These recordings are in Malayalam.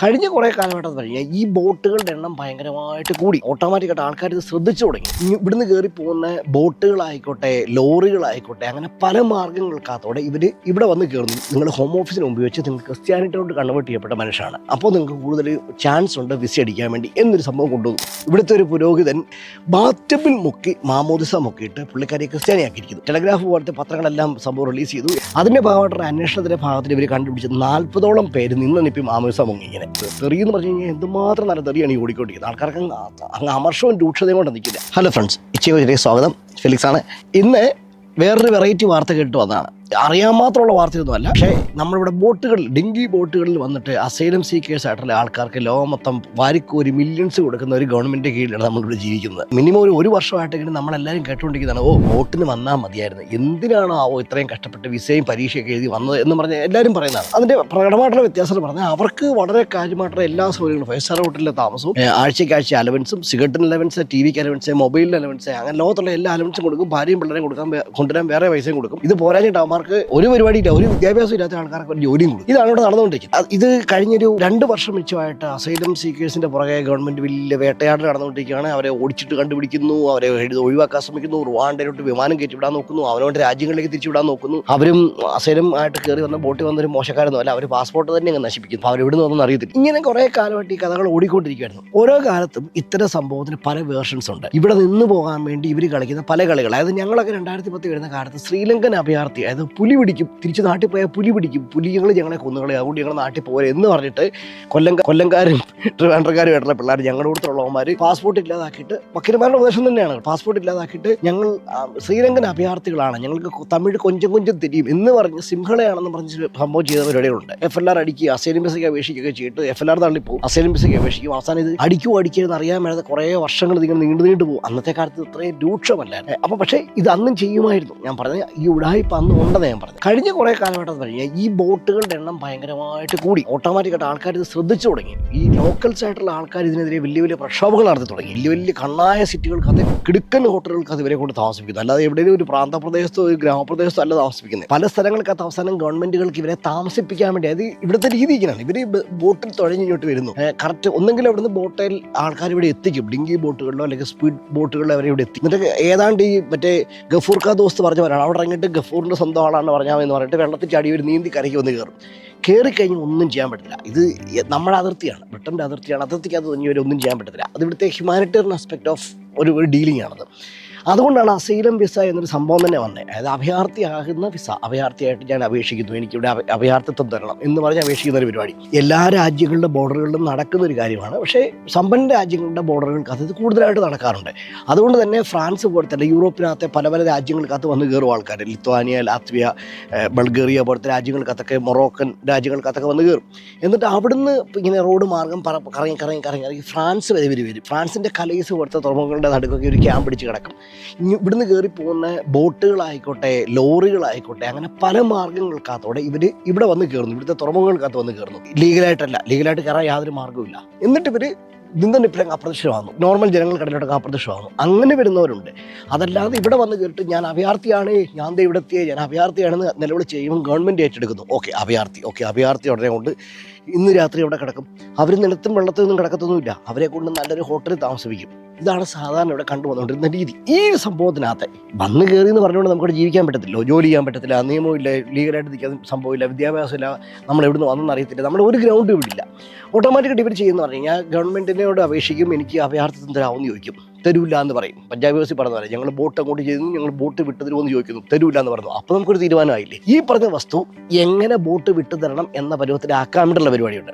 കഴിഞ്ഞ കുറേ കാലഘട്ടത്തിൽ കഴിഞ്ഞാൽ ഈ ബോട്ടുകളുടെ എണ്ണം ഭയങ്കരമായിട്ട് കൂടി. ഓട്ടോമാറ്റിക്കായിട്ട് ആൾക്കാർ ഇത് ശ്രദ്ധിച്ചു തുടങ്ങി. ഇവിടുന്ന് കയറി പോകുന്ന ബോട്ടുകളായിക്കോട്ടെ ലോറികളായിക്കോട്ടെ അങ്ങനെ പല മാർഗങ്ങൾക്കകത്തോടെ ഇവർ ഇവിടെ വന്ന് കയറുന്നു നിങ്ങൾ ഹോം ഓഫീസിന് വെച്ച് നിങ്ങൾ ക്രിസ്ത്യാനിറ്റിയോട് കൺവേർട്ട് ചെയ്യപ്പെട്ട മനുഷ്യനാണ്. അപ്പോൾ നിങ്ങൾക്ക് കൂടുതൽ ചാൻസ് ഉണ്ട് വിസ അടിക്കാൻ വേണ്ടി എന്നൊരു സംഭവം കൊണ്ടുവന്നു. ഇവിടുത്തെ ഒരു പുരോഹിതൻ ബാറ്റബിൽ മുക്കി മാമോദിസ മുക്കിയിട്ട് പുള്ളിക്കാരെ ക്രിസ്ത്യാനിയാക്കിയിരിക്കുന്നു. ടെലഗ്രാഫ് പോലത്തെ പത്രങ്ങളെല്ലാം സംഭവം റിലീസ് ചെയ്തു. അതിന്റെ ഭാഗമായിട്ടുള്ള അന്വേഷണത്തിന്റെ ഭാഗത്തിൽ ഇവർ കണ്ടുപിടിച്ച് നാൽപ്പതോളം പേര് നിന്ന് നിപ്പി മാമോദിസ മുങ്ങി ഇങ്ങനെ. തെറി എന്ന് പറഞ്ഞു കഴിഞ്ഞാൽ എന്തുമാത്രം നല്ല തെറിയാണ് ഈ ഓടിക്കൊണ്ടിരിക്കുന്നത്. ആൾക്കാർക്ക് അങ്ങ് അമർഷവും രൂക്ഷതയും കൊണ്ട് നിൽക്കില്ല. ഹലോ ഫ്രണ്ട്സ് ഇച്ചിരി സ്വാഗതം. ഫെലിക്സ് ആണ് ഇന്ന് വേറൊരു വെറൈറ്റി വാർത്ത കേട്ട് വന്നതാണ്. അറിയാൻ മാത്രമുള്ള വാർത്തയൊന്നുമല്ല പക്ഷേ നമ്മളിവിടെ ബോട്ടുകളിൽ ഡിങ്കി ബോട്ടുകളിൽ വന്നിട്ട് അസൈലം സീക്കേഴ്സ് ആയിട്ടുള്ള ആൾക്കാർക്ക് ലോകം മൊത്തം വാരിക്കോരി മില്യൺസ് കൊടുക്കുന്ന ഒരു ഗവൺമെന്റ് കീഴിലാണ് നമ്മളിവിടെ ജീവിക്കുന്നത്. മിനിമം ഒരു ഒരു വർഷമായിട്ടെങ്കിലും നമ്മളെല്ലാവരും കേട്ടുകൊണ്ടിരിക്കുന്നതാണ് ഓ ബോട്ടിന് വന്നാൽ മതിയായിരുന്നു. എന്തിനാണോ ആവോ ഇത്രയും കഷ്ടപ്പെട്ട് വിസയും പരീക്ഷയൊക്കെ എഴുതി വന്നത്? എന്ന് പറഞ്ഞ് എല്ലാവരും പറയുന്നതാണ്. അതിന്റെ പ്രകടമായിട്ടുള്ള വ്യത്യാസം പറഞ്ഞാൽ അവർക്ക് വളരെ കാര്യമായിട്ടുള്ള എല്ലാ സൗകര്യങ്ങളും ഫൈവ് സ്റ്റാർ ഹോട്ടലിലെ താമസവും ആഴ്ചയ്ക്കാഴ്ച ആഴ്ചയ്ക്ക് ആഴ്ച അലവൻസും സിഗരറ്റിന് അലവൻസ് ടി വിക്ക് അലവൻസ് മൊബൈലിന് അലവൻസ് അങ്ങനെ ലോകത്തുള്ള എല്ലാ അലവൻസും കൊടുക്കും. ഭാര്യയും പിള്ളേരെയും കൊടുക്കാൻ കൊണ്ടുവരാൻ വേറെ പൈസയും കൊടുക്കും. ഇത് പോരാഞ്ഞിട്ട് അവർക്ക് ഒരു പരിപാടി പരിപാടിയില്ല ഒരു വിദ്യാഭ്യാസം ഇല്ലാത്ത ആൾക്കാർക്ക് ഒരു ജോലിയും കൊടുക്കും. ഇതാണ് ഇവിടെ നടന്നുകൊണ്ടിരിക്കുന്നത്. ഇത് കഴിഞ്ഞൊരു രണ്ട് വർഷം മിച്ചമായിട്ട് അസൈലം സീക്കേഴ്സിന്റെ പുറകെ ഗവൺമെന്റ് വലിയ വേട്ടയാട് നടന്നുകൊണ്ടിരിക്കുകയാണ്. അവരെ ഓടിച്ചിട്ട് കണ്ടുപിടിക്കുന്നു അവരെ ഒഴിവാക്കാൻ ശ്രമിക്കുന്നു റുവാണ്ടയിലോട്ട് വിമാനം കയറ്റിവിടാൻ നോക്കുന്നു അവനവന്റെ രാജ്യങ്ങളിലേക്ക് തിരിച്ചുവിടാൻ നോക്കുന്നു. അവരും അസൈലം ആയിട്ട് കയറി വന്ന ബോട്ടിൽ വന്നൊരു മോശക്കാരൊന്നും അല്ല അവർ പാസ്പോർട്ട് തന്നെ അങ്ങ് നശിപ്പിക്കുന്നു. അവർ എവിടെ നിന്ന് അറിയത്തില്ല. ഇങ്ങനെ കുറെ കാലമായിട്ട് ഈ കഥകൾ ഓടിക്കൊണ്ടിരിക്കുകയായിരുന്നു. ഓരോ കാലത്തും ഇത്തരം സംഭവത്തിന് പല വേർഷൻസ് ഉണ്ട്. ഇവിടെ നിന്ന് പോകാൻ വേണ്ടി ഇവർ കളിക്കുന്ന പല കളികൾ. അതായത് ഞങ്ങളൊക്കെ രണ്ടായിരത്തി പത്ത് വരുന്ന കാലത്ത് ശ്രീലങ്കൻ അഭയാർത്ഥി അതായത് പുലി പിടിക്കും. തിരിച്ച് നാട്ടിൽ പോയാൽ പുലി പിടിക്കും. പുലികൾ ഞങ്ങളെ കൊന്നുകളെ അതുകൊണ്ട് ഞങ്ങൾ നാട്ടിൽ പോരെ എന്ന് പറഞ്ഞിട്ട് കൊല്ലം കൊല്ലംകാരും ട്രിവാൻഡ്രക്കാരും ആയിട്ടുള്ള പിള്ളേർ ഞങ്ങളുടെ കൂട്ടത്തിലുള്ളവന്മാർ പാസ്പോർട്ട് ഇല്ലാതാക്കിയിട്ട് വക്കീലന്മാരുടെ ഉപദേശം തന്നെയാണ്. പാസ്പോർട്ട് ഇല്ലാതാക്കിയിട്ട് ഞങ്ങൾ ശ്രീലങ്കൻ അഭയാർത്ഥികളാണ്. ഞങ്ങൾക്ക് തമിഴ് കൊഞ്ചം കൊഞ്ചം തിരിയും എന്ന് പറഞ്ഞ് സിംഹളയാണെന്ന് പറഞ്ഞ് സംഭവം ചെയ്ത എഫ് എൽ ആർ അടിക്കുക അസൈലം ബിസയ്ക്ക് അപേക്ഷിക്കുകയൊക്കെ ചെയ്തിട്ട് എഫ് എൽ ആർ തള്ളിപ്പോവും അസൈലം ബിസയ്ക്ക് അപേക്ഷിക്കും. അവസാനം ഇത് അടിക്കുമോ അടിക്കരുതെന്ന് അറിയാൻ മേലെ കുറേ വർഷങ്ങൾ ഇതിങ്ങനെ നീണ്ടു നീണ്ടു പോകും. അന്നത്തെ കാലത്ത് ഇത്രയും രൂക്ഷമല്ലായിരുന്നു. അപ്പോൾ പക്ഷേ ഇത് അന്നും ചെയ്യുമായിരുന്നു. ഞാൻ പറഞ്ഞ ഈ ഉടായ്പ അന്ന് ഉണ്ടെന്ന് ഞാൻ പറഞ്ഞു കഴിഞ്ഞ കുറേ കാലഘട്ടത്തിൽ കഴിഞ്ഞാൽ ഈ ബോട്ടുകളുടെ എണ്ണം ഭയങ്കരമായിട്ട് കൂടി. ഓട്ടോമാറ്റിക്കായിട്ട് ആൾക്കാർ ഇത് ശ്രദ്ധിച്ചു തുടങ്ങി. ഈ ലോക്കൽസ് ആയിട്ടുള്ള ആൾക്കാർ ഇതിനെതിരെ വലിയ വലിയ പ്രക്ഷോഭങ്ങൾ നടത്തി തുടങ്ങി. വലിയ വലിയ കണ്ണായ സിറ്റികൾക്ക് അത് കിടുക്കൻ ഹോട്ടലുകൾക്ക് അത് ഇവരെ കൊണ്ട് താമസിപ്പിക്കുന്നു. അല്ലാതെ എവിടെയെങ്കിലും ഒരു പ്രാന്തപ്രദേശത്തോ ഒരു ഗ്രാമപ്രദേശത്തോ അല്ല താമസിപ്പിക്കുന്നത്. പല സ്ഥലങ്ങൾക്കകത്ത് അവസാനം ഗവൺമെന്റുകൾക്ക് ഇവരെ താമസിപ്പിക്കാൻ വേണ്ടി അത് ഇവിടുത്തെ രീതി ഇങ്ങനെയാണ്. ഇവർ ബോട്ടിൽ തുഴഞ്ഞിങ്ങോട്ട് വരുന്നു. കറക്റ്റ് ഒന്നെങ്കിലും അവിടുന്ന് ബോട്ടിൽ ആൾക്കാർ ഇവിടെ എത്തിക്കും. ഡിങ്കി ബോട്ടുകളിലോ അല്ലെങ്കിൽ സ്പീഡ് ബോട്ടുകളിലോ അവരെ ഇവിടെ എത്തി. എന്നിട്ട് ഏതാണ്ട് ഈ മറ്റേ ഗഫൂർ ഖാ ദോസ്ത് പറഞ്ഞവരാണ് അവിടെ ഇറങ്ങിയിട്ട് ഗഫൂറിന്റെ സ്വന്തം ആളാണ് പറഞ്ഞാൽ എന്ന് പറഞ്ഞിട്ട് വെള്ളത്തിൽ ചാടി ഒരു നീന്തി കരയ്ക്ക് വന്ന് കയറും. കയറി കഴിഞ്ഞാൽ ഒന്നും ചെയ്യാൻ പറ്റില്ല ഇത് നമ്മുടെ അതിർത്തിയാണ്. ബ്രിട്ടന്റെ അതിർത്തിയാണ്. അതിർത്തിക്കകത്ത് തന്നെ ഒന്നും ചെയ്യാൻ പറ്റത്തില്ല. അത് ഇവിടുത്തെ ഹ്യൂമാനിറ്റേറിയൻ ആസ്പെക്ട് ഓഫ് ഒരു ഒരു ഡീലിംഗ് ആണത്. അതുകൊണ്ടാണ് അസൈലം വിസ എന്നൊരു സംഭവം തന്നെ വന്നത് അതായത് അഭയാർത്ഥിയാകുന്ന വിസ. അഭയാർത്ഥിയായിട്ട് ഞാൻ അപേക്ഷിക്കുന്നു. എനിക്കിവിടെ അഭ- അഭയാർത്ഥിത്വം തരണം എന്ന് പറഞ്ഞ് അപേക്ഷിക്കുന്ന ഒരു പരിപാടി. എല്ലാ രാജ്യങ്ങളുടെ ബോർഡറുകളിലും നടക്കുന്ന ഒരു കാര്യമാണ്. പക്ഷേ സമ്പന്ന രാജ്യങ്ങളുടെ ബോർഡറുകൾക്കകത്ത് ഇത് കൂടുതലായിട്ട് നടക്കാറുണ്ട്. അതുകൊണ്ട് തന്നെ ഫ്രാൻസ് പോലത്തെ യൂറോപ്പിനകത്തെ പല പല രാജ്യങ്ങൾക്കകത്ത് വന്ന് കയറും ആൾക്കാർ ലിത്വാനിയ ലാത്വിയ ബൾഗേറിയ പോലത്തെ രാജ്യങ്ങൾക്കകത്തൊക്കെ മൊറോക്കൻ രാജ്യങ്ങൾക്കകത്തൊക്കെ വന്ന് കയറും എന്നിട്ട് അവിടുന്ന് ഇങ്ങനെ റോഡ് മാർഗം കറങ്ങി കറങ്ങി കറങ്ങി ഫ്രാൻസ് വരെ വരും ഫ്രാൻസിന്റെ കലൈസ് പോലത്തെ തുറമുഖങ്ങളുടെ നടുക്കൊക്കെ ഒരു ക്യാമ്പ് പിടിച്ച് കിടക്കും. ഇവിടുന്ന് കയറി പോകുന്ന ബോട്ടുകളായിക്കോട്ടെ ലോറികളായിക്കോട്ടെ അങ്ങനെ പല മാർഗങ്ങൾക്കകത്തോടെ ഇവർ ഇവിടെ വന്ന് കയറുന്നു ഇവിടുത്തെ തുറമുഖങ്ങൾക്കകത്ത് വന്ന് കയറുന്നു ലീഗലായിട്ടല്ല ലീഗലായിട്ട് കയറാൻ യാതൊരു മാർഗവുമില്ല. എന്നിട്ട് ഇവർ ഇപ്പോഴും അപ്രത്യക്ഷമാകുന്നു. നോർമൽ ജനങ്ങൾ കടലിലോട്ടൊക്കെ അപ്രത്യക്ഷമാകുന്നു. അങ്ങനെ വരുന്നവരുണ്ട്. അതല്ലാതെ ഇവിടെ വന്ന് കേട്ടിട്ട് ഞാൻ അഭയാർത്ഥിയാണ് ഞാൻ ദേ ഇവിടെ എത്തിയേ ഞാൻ അഭയാർത്ഥിയാണെന്ന് നിലവിളി ചെയ്യുമ്പോൾ ഗവൺമെന്റ് ഏറ്റെടുക്കുന്നു. ഓക്കെ അഭയാർത്ഥി ഓക്കെ അഭയാർത്ഥി ഉടനെ കൊണ്ട് ഇന്ന് രാത്രി അവിടെ കിടക്കും. അവർ നിലത്തും വെള്ളത്തിൽ നിന്നും കിടക്കത്തൊന്നുമില്ല. അവരെ കൊണ്ട് നല്ലൊരു ഹോട്ടലിൽ താമസിപ്പിക്കും. ഇതാണ് സാധാരണ ഇവിടെ കണ്ടുവന്നുകൊണ്ടിരുന്ന രീതി. ഈ സംഭവത്തിനകത്ത് വന്ന് കയറി എന്ന് പറഞ്ഞുകൊണ്ട് നമുക്കിവിടെ ജീവിക്കാൻ പറ്റത്തില്ല. ജോലി ചെയ്യാൻ പറ്റത്തില്ല. നിയമമില്ല. ലീഗലായിട്ട് നിൽക്കാൻ സംഭവമില്ല. വിദ്യാഭ്യാസമില്ല. നമ്മൾ എവിടുന്ന് വന്നെന്ന് അറിയത്തില്ല. നമ്മൾ ഒരു ഗ്രൗണ്ടും ഇവിടില്ല. ഓട്ടോമാറ്റിക്കായിട്ട് ഇവർ ചെയ്യുന്ന പറഞ്ഞു കഴിഞ്ഞാൽ ഗവൺമെന്റിനോട് അപേക്ഷിക്കും എനിക്ക് അഭയാർത്ഥിത്വം തരാമെന്ന് ചോദിക്കും. തരൂല്ല എന്ന് പറയും. പഞ്ചാബ് പറഞ്ഞ പോലെ ഞങ്ങൾ ബോട്ട് അങ്ങോട്ട് ചെയ്തു ഞങ്ങൾ ബോട്ട് വിട്ടു തരുമെന്ന് ചോദിക്കുന്നു തരൂല്ല എന്ന് പറഞ്ഞു? അപ്പോൾ നമുക്കൊരു തീരുമാനമായില്ലേ? ഈ പറഞ്ഞ വസ്തു എങ്ങനെ ബോട്ട് വിട്ടു തരണം എന്ന പരുവത്തിലാക്കാൻ വേണ്ടിയുള്ള പരിപാടിയുണ്ട്.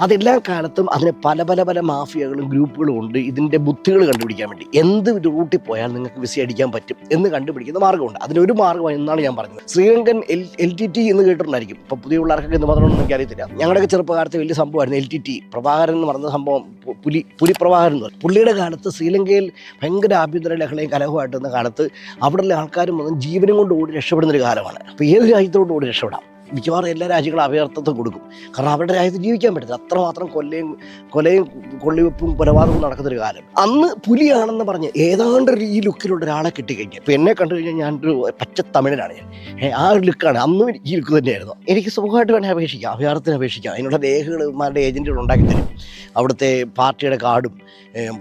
അതെല്ലാ കാലത്തും അതിന് പല പല പല മാഫിയകളും ഗ്രൂപ്പുകളും ഉണ്ട്. ഇതിന്റെ ബുദ്ധികൾ കണ്ടുപിടിക്കാൻ വേണ്ടി. എന്ത് റൂട്ടിൽ പോയാൽ നിങ്ങൾക്ക് വിസ അടിക്കാൻ പറ്റും എന്ന് കണ്ടുപിടിക്കുന്ന മാർഗമുണ്ട്. അതിനൊരു മാർഗം എന്നാണ് ഞാൻ പറഞ്ഞത്. Sri Lankan L L T T എന്ന് കേട്ടിട്ടുണ്ടായിരിക്കും. ഇപ്പോൾ പുതിയ പിള്ളേർക്കൊക്കെ എന്ന് എനിക്ക് അറിയത്തില്ല ഞങ്ങളുടെയൊക്കെ ചെറുപ്പകാലത്ത് വലിയ സംഭവമായിരുന്നു എൽ ടി ടി പ്രഭാകരൻ എന്ന് പറഞ്ഞ സംഭവം പുലി പുലി പ്രഭാകരൻ എന്ന് പറയും. പുള്ളിയുടെ കാലത്ത് ശ്രീലങ്കയിൽ ഭയങ്കര ആഭ്യന്തര ലഹളയും കലഹമായിട്ടുന്ന കാലത്ത് അവിടെയുള്ള ആൾക്കാരും വന്ന് ജീവനും കൊണ്ട് ഓടി രക്ഷപ്പെടുന്ന ഒരു കാലമാണ്. അപ്പോൾ ഏത് രാജ്യത്തോട് ഓടി രക്ഷപ്പെടാം? മിക്കവാറും എല്ലാ രാജ്യങ്ങളും അഭയാർത്ഥത്വം കൊടുക്കും. കാരണം അവരുടെ രാജ്യത്ത് ജീവിക്കാൻ പറ്റില്ല അത്രമാത്രം കൊല്ലയും കൊലയും കൊള്ളിവെപ്പും കൊലപാതകവും നടക്കുന്നൊരു കാലം. അന്ന് പുലിയാണെന്ന് പറഞ്ഞ് ഏതാണ്ട് ഈ ലുക്കിലുള്ള ഒരാളെ കിട്ടിക്കഴിഞ്ഞാൽ ഇപ്പം എന്നെ കണ്ടു കഴിഞ്ഞാൽ ഞാനൊരു പച്ച തമിഴനാണ് ഞാൻ. ആ ഒരു ലുക്കാണ് അന്നും ഈ ലുക്ക് തന്നെയായിരുന്നു. എനിക്ക് സുഖമായിട്ട് വേണേൽ അപേക്ഷിക്കാം. അഭയാർത്ഥത്തിന് അപേക്ഷിക്കാം. അതിനുള്ള രേഖകൾ ഇവന്മാരുടെ ഏജന്റുകൾ ഉണ്ടാക്കി തരും. അവിടുത്തെ പാർട്ടിയുടെ കാർഡും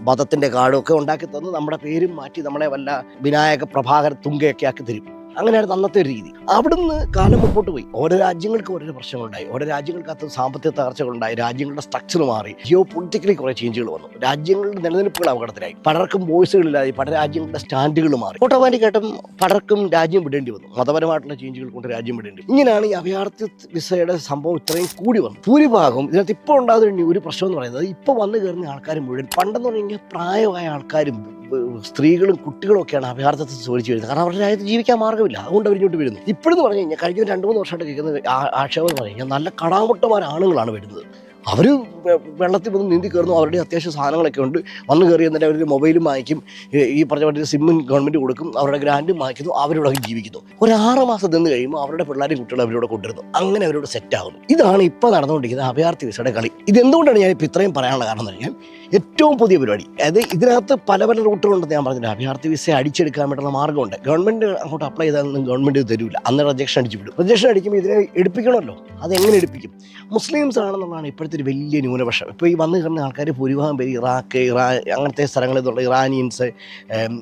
മതത്തിന്റെ കാർഡും ഒക്കെ ഉണ്ടാക്കി തന്ന് നമ്മുടെ പേരും മാറ്റി നമ്മളെ വല്ല വിനായക പ്രഭാകർ തുങ്കയൊക്കെ ആക്കി തരും. അങ്ങനെയായിരുന്നു അന്നത്തെ ഒരു രീതി. അവിടുന്ന് കാലം മുമ്പോട്ട് പോയി. ഓരോ രാജ്യങ്ങൾക്ക് ഓരോ പ്രശ്നങ്ങളുണ്ടായി. ഓരോ രാജ്യങ്ങൾക്കകത്ത് സാമ്പത്തിക തകർച്ചകളുണ്ടായി. രാജ്യങ്ങളുടെ സ്ട്രക്ചർ മാറി. ജിയോ പൊളിറ്റിക്കലി കുറേ ചേഞ്ചുകൾ വന്നു. രാജ്യങ്ങളുടെ നിലനിൽപ്പുകൾ അപകടത്തിലായി. പലർക്കും വോയിസുകളില്ലാതെ പല രാജ്യങ്ങളുടെ സ്റ്റാൻഡുകൾ മാറി. ഓട്ടോമാറ്റിക്കായിട്ടും പലർക്കും രാജ്യം വിടേണ്ടി വന്നു. മതപരമായിട്ടുള്ള ചേഞ്ചുകൾ കൊണ്ട് രാജ്യം വിടേണ്ടി ഇങ്ങനെയാണ് ഈ അഭയാർത്ഥി വിസയുടെ സംഭവം ഇത്രയും കൂടി വന്നു ഭൂരിഭാഗം ഇതിനകത്ത് ഇപ്പോൾ ഉണ്ടാകുന്ന ഒരു പ്രശ്നം എന്ന് പറയുന്നത് ഇപ്പോൾ വന്നു കയറുന്ന ആൾക്കാർ മുഴുവൻ പണ്ടെന്ന് പറഞ്ഞു കഴിഞ്ഞാൽ പ്രായമായ ആൾക്കാരും സ്ത്രീകളും കുട്ടികളും ഒക്കെയാണ് അഭയാർത്ഥത്തിൽ ചോദിച്ചു വരുന്നത്. കാരണം അവരുടെ രാജ്യത്ത് ജീവിക്കാൻ മാർഗമില്ല. അതുകൊണ്ട് അവർ വരുന്നു. ഇപ്പോഴെന്ന് പറഞ്ഞു കഴിഞ്ഞാൽ കഴിഞ്ഞ രണ്ട് മൂന്ന് വർഷമായിട്ട് കേൾക്കുന്ന ആക്ഷേപം എന്ന് പറഞ്ഞു കഴിഞ്ഞാൽ നല്ല കടാമുട്ടമാർ ആണുങ്ങളാണ് വരുന്നത്. അവർ വെള്ളത്തിൽ വന്ന് നീന്തി കയറുന്നു. അവരുടെ അത്യാവശ്യം സാധനങ്ങളൊക്കെ ഉണ്ട്. വന്ന് കയറി എന്നിട്ട് അവർ മൊബൈലും വാങ്ങിക്കും ഈ- പറഞ്ഞ പോലെ സിമ്മും ഗവൺമെന്റ് കൊടുക്കും. അവരുടെ ഗ്രാൻഡും വാങ്ങിക്കുന്നു അവരിവിടെ ജീവിക്കുന്നു. ഒരു ആറ് മാസം നിന്ന് കഴിയുമ്പോൾ അവരുടെ പിള്ളേരും കുട്ടികളും അവരോട് കൊണ്ടുവരുന്നു. അങ്ങനെ അവരോട് സെറ്റ് ആകുന്നു. ഇതാണ് ഇപ്പോൾ നടന്നുകൊണ്ടിരിക്കുന്നത് അഭയാർത്ഥി വിസയുടെ കളി. ഇത് എന്തുകൊണ്ടാണ് ഞാൻ ഇപ്പോൾ ഇത്രയും പറയാനുള്ള കാരണം എന്ന് പറഞ്ഞാൽ ഏറ്റവും പുതിയ പരിപാടി. അതായത് ഇതിനകത്ത് പല പല റൂട്ടുകളുണ്ടെന്ന് ഞാൻ പറഞ്ഞില്ല അഭയാർത്ഥി വിസ അടിച്ചെടുക്കാൻ വേണ്ടിയുള്ള മാർഗമുണ്ട്. ഗവൺമെന്റ് അങ്ങോട്ട് അപ്ലൈ ചെയ്താലൊന്നും ഗവൺമെന്റ് തരില്ല അന്ന് റിജക്ഷൻ അടിച്ചു വിടും അടിക്കുമ്പോൾ ഇതിനെ എടുപ്പിക്കണമല്ലോ. അത് എങ്ങനെ എടുപ്പിക്കും? മുസ്ലിംസ് ആണെന്നുള്ളതാണ് ഇപ്പോഴത്തെ ഒരു വലിയ ന്യൂനപക്ഷം. ഇപ്പോൾ ഈ വന്നു കയറുന്ന ആൾക്കാർ ഭൂരിഭാഗം പേര് ഇറാഖ് ഇറാ അങ്ങനത്തെ സ്ഥലങ്ങളിൽ നിന്നുള്ള ഇറാനിയൻസ്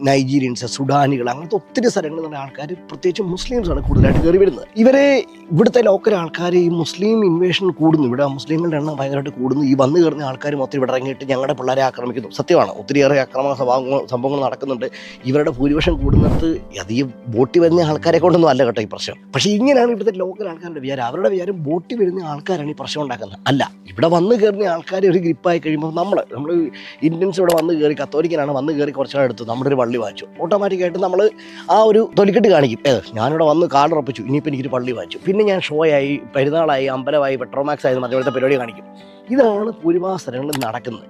നൈജീരിയൻസ് സുഡാനികൾ അങ്ങനത്തെ ഒത്തിരി സ്ഥലങ്ങളിൽ നിന്നുള്ള ആൾക്കാർ പ്രത്യേകിച്ച് മുസ്ലിംസാണ് കൂടുതലായിട്ട് കയറി വരുന്നത്. ഇവരെ ഇവിടുത്തെ ലോക്കൽ ആൾക്കാർ ഈ മുസ്ലിം ഇൻവേഷൻ കൂടുന്നു. ഇവിടെ മുസ്ലിങ്ങളുടെ എണ്ണം ഭയങ്കരമായിട്ട് കൂടുന്നു. ഈ വന്നു കയറുന്ന ആൾക്കാർ മൊത്തം ഇവിടെ ഇറങ്ങിയിട്ട് ഞങ്ങളുടെ പിള്ളേരെ ആക്രമിക്കുന്നു. സത്യമാണ്. ഒത്തിരിയേറെ അക്രമ സംഭവങ്ങൾ സംഭവങ്ങൾ നടക്കുന്നുണ്ട്. ഇവരുടെ ഭൂരിപക്ഷം കൂടുന്നിടത്ത് അത് ഈ ബോട്ടിൽ വരുന്ന ആൾക്കാരെ കൊണ്ടൊന്നും അല്ല കേട്ടോ ഈ പ്രശ്നം. പക്ഷേ ഇങ്ങനെയാണ് ഇവിടുത്തെ ലോക്കൽ ആൾക്കാരുടെ വിചാരം. അവരുടെ വിചാരം ബോട്ടിൽ വരുന്ന ആൾക്കാരാണ് ഈ പ്രശ്നം ഉണ്ടാക്കുന്നത്. അല്ല ഇവിടെ വന്ന് കയറുന്ന ആൾക്കാർ ഒരു ഗ്രിപ്പായി കഴിയുമ്പോൾ നമ്മൾ നമ്മൾ ഇന്ത്യൻസ് ഇവിടെ വന്ന് കയറി കത്തോലിക്കനാണ് വന്ന് കയറി കുറച്ചാൾ എടുത്തു നമ്മുടെ ഒരു പള്ളി വാങ്ങിച്ചു ഓട്ടോമാറ്റിക്കായിട്ട് നമ്മൾ ആ ഒരു തൊലിക്കെട്ട് കാണിക്കും. ഏത് ഞാനിവിടെ വന്ന് കാർഡ് ഉറപ്പിച്ചു ഇനിയിപ്പോൾ എനിക്കൊരു പള്ളി വാങ്ങിച്ചു. പിന്നെ ഞാൻ ഷോയായി പെരുന്നാളായി അമ്പലമായി പെട്രോമാക്സ് ആയി മറ്റേ പരിപാടി കാണിക്കും. ഇതാണ് ഭൂരിഭാഗം സ്ഥലങ്ങളിൽ നടക്കുന്നത്.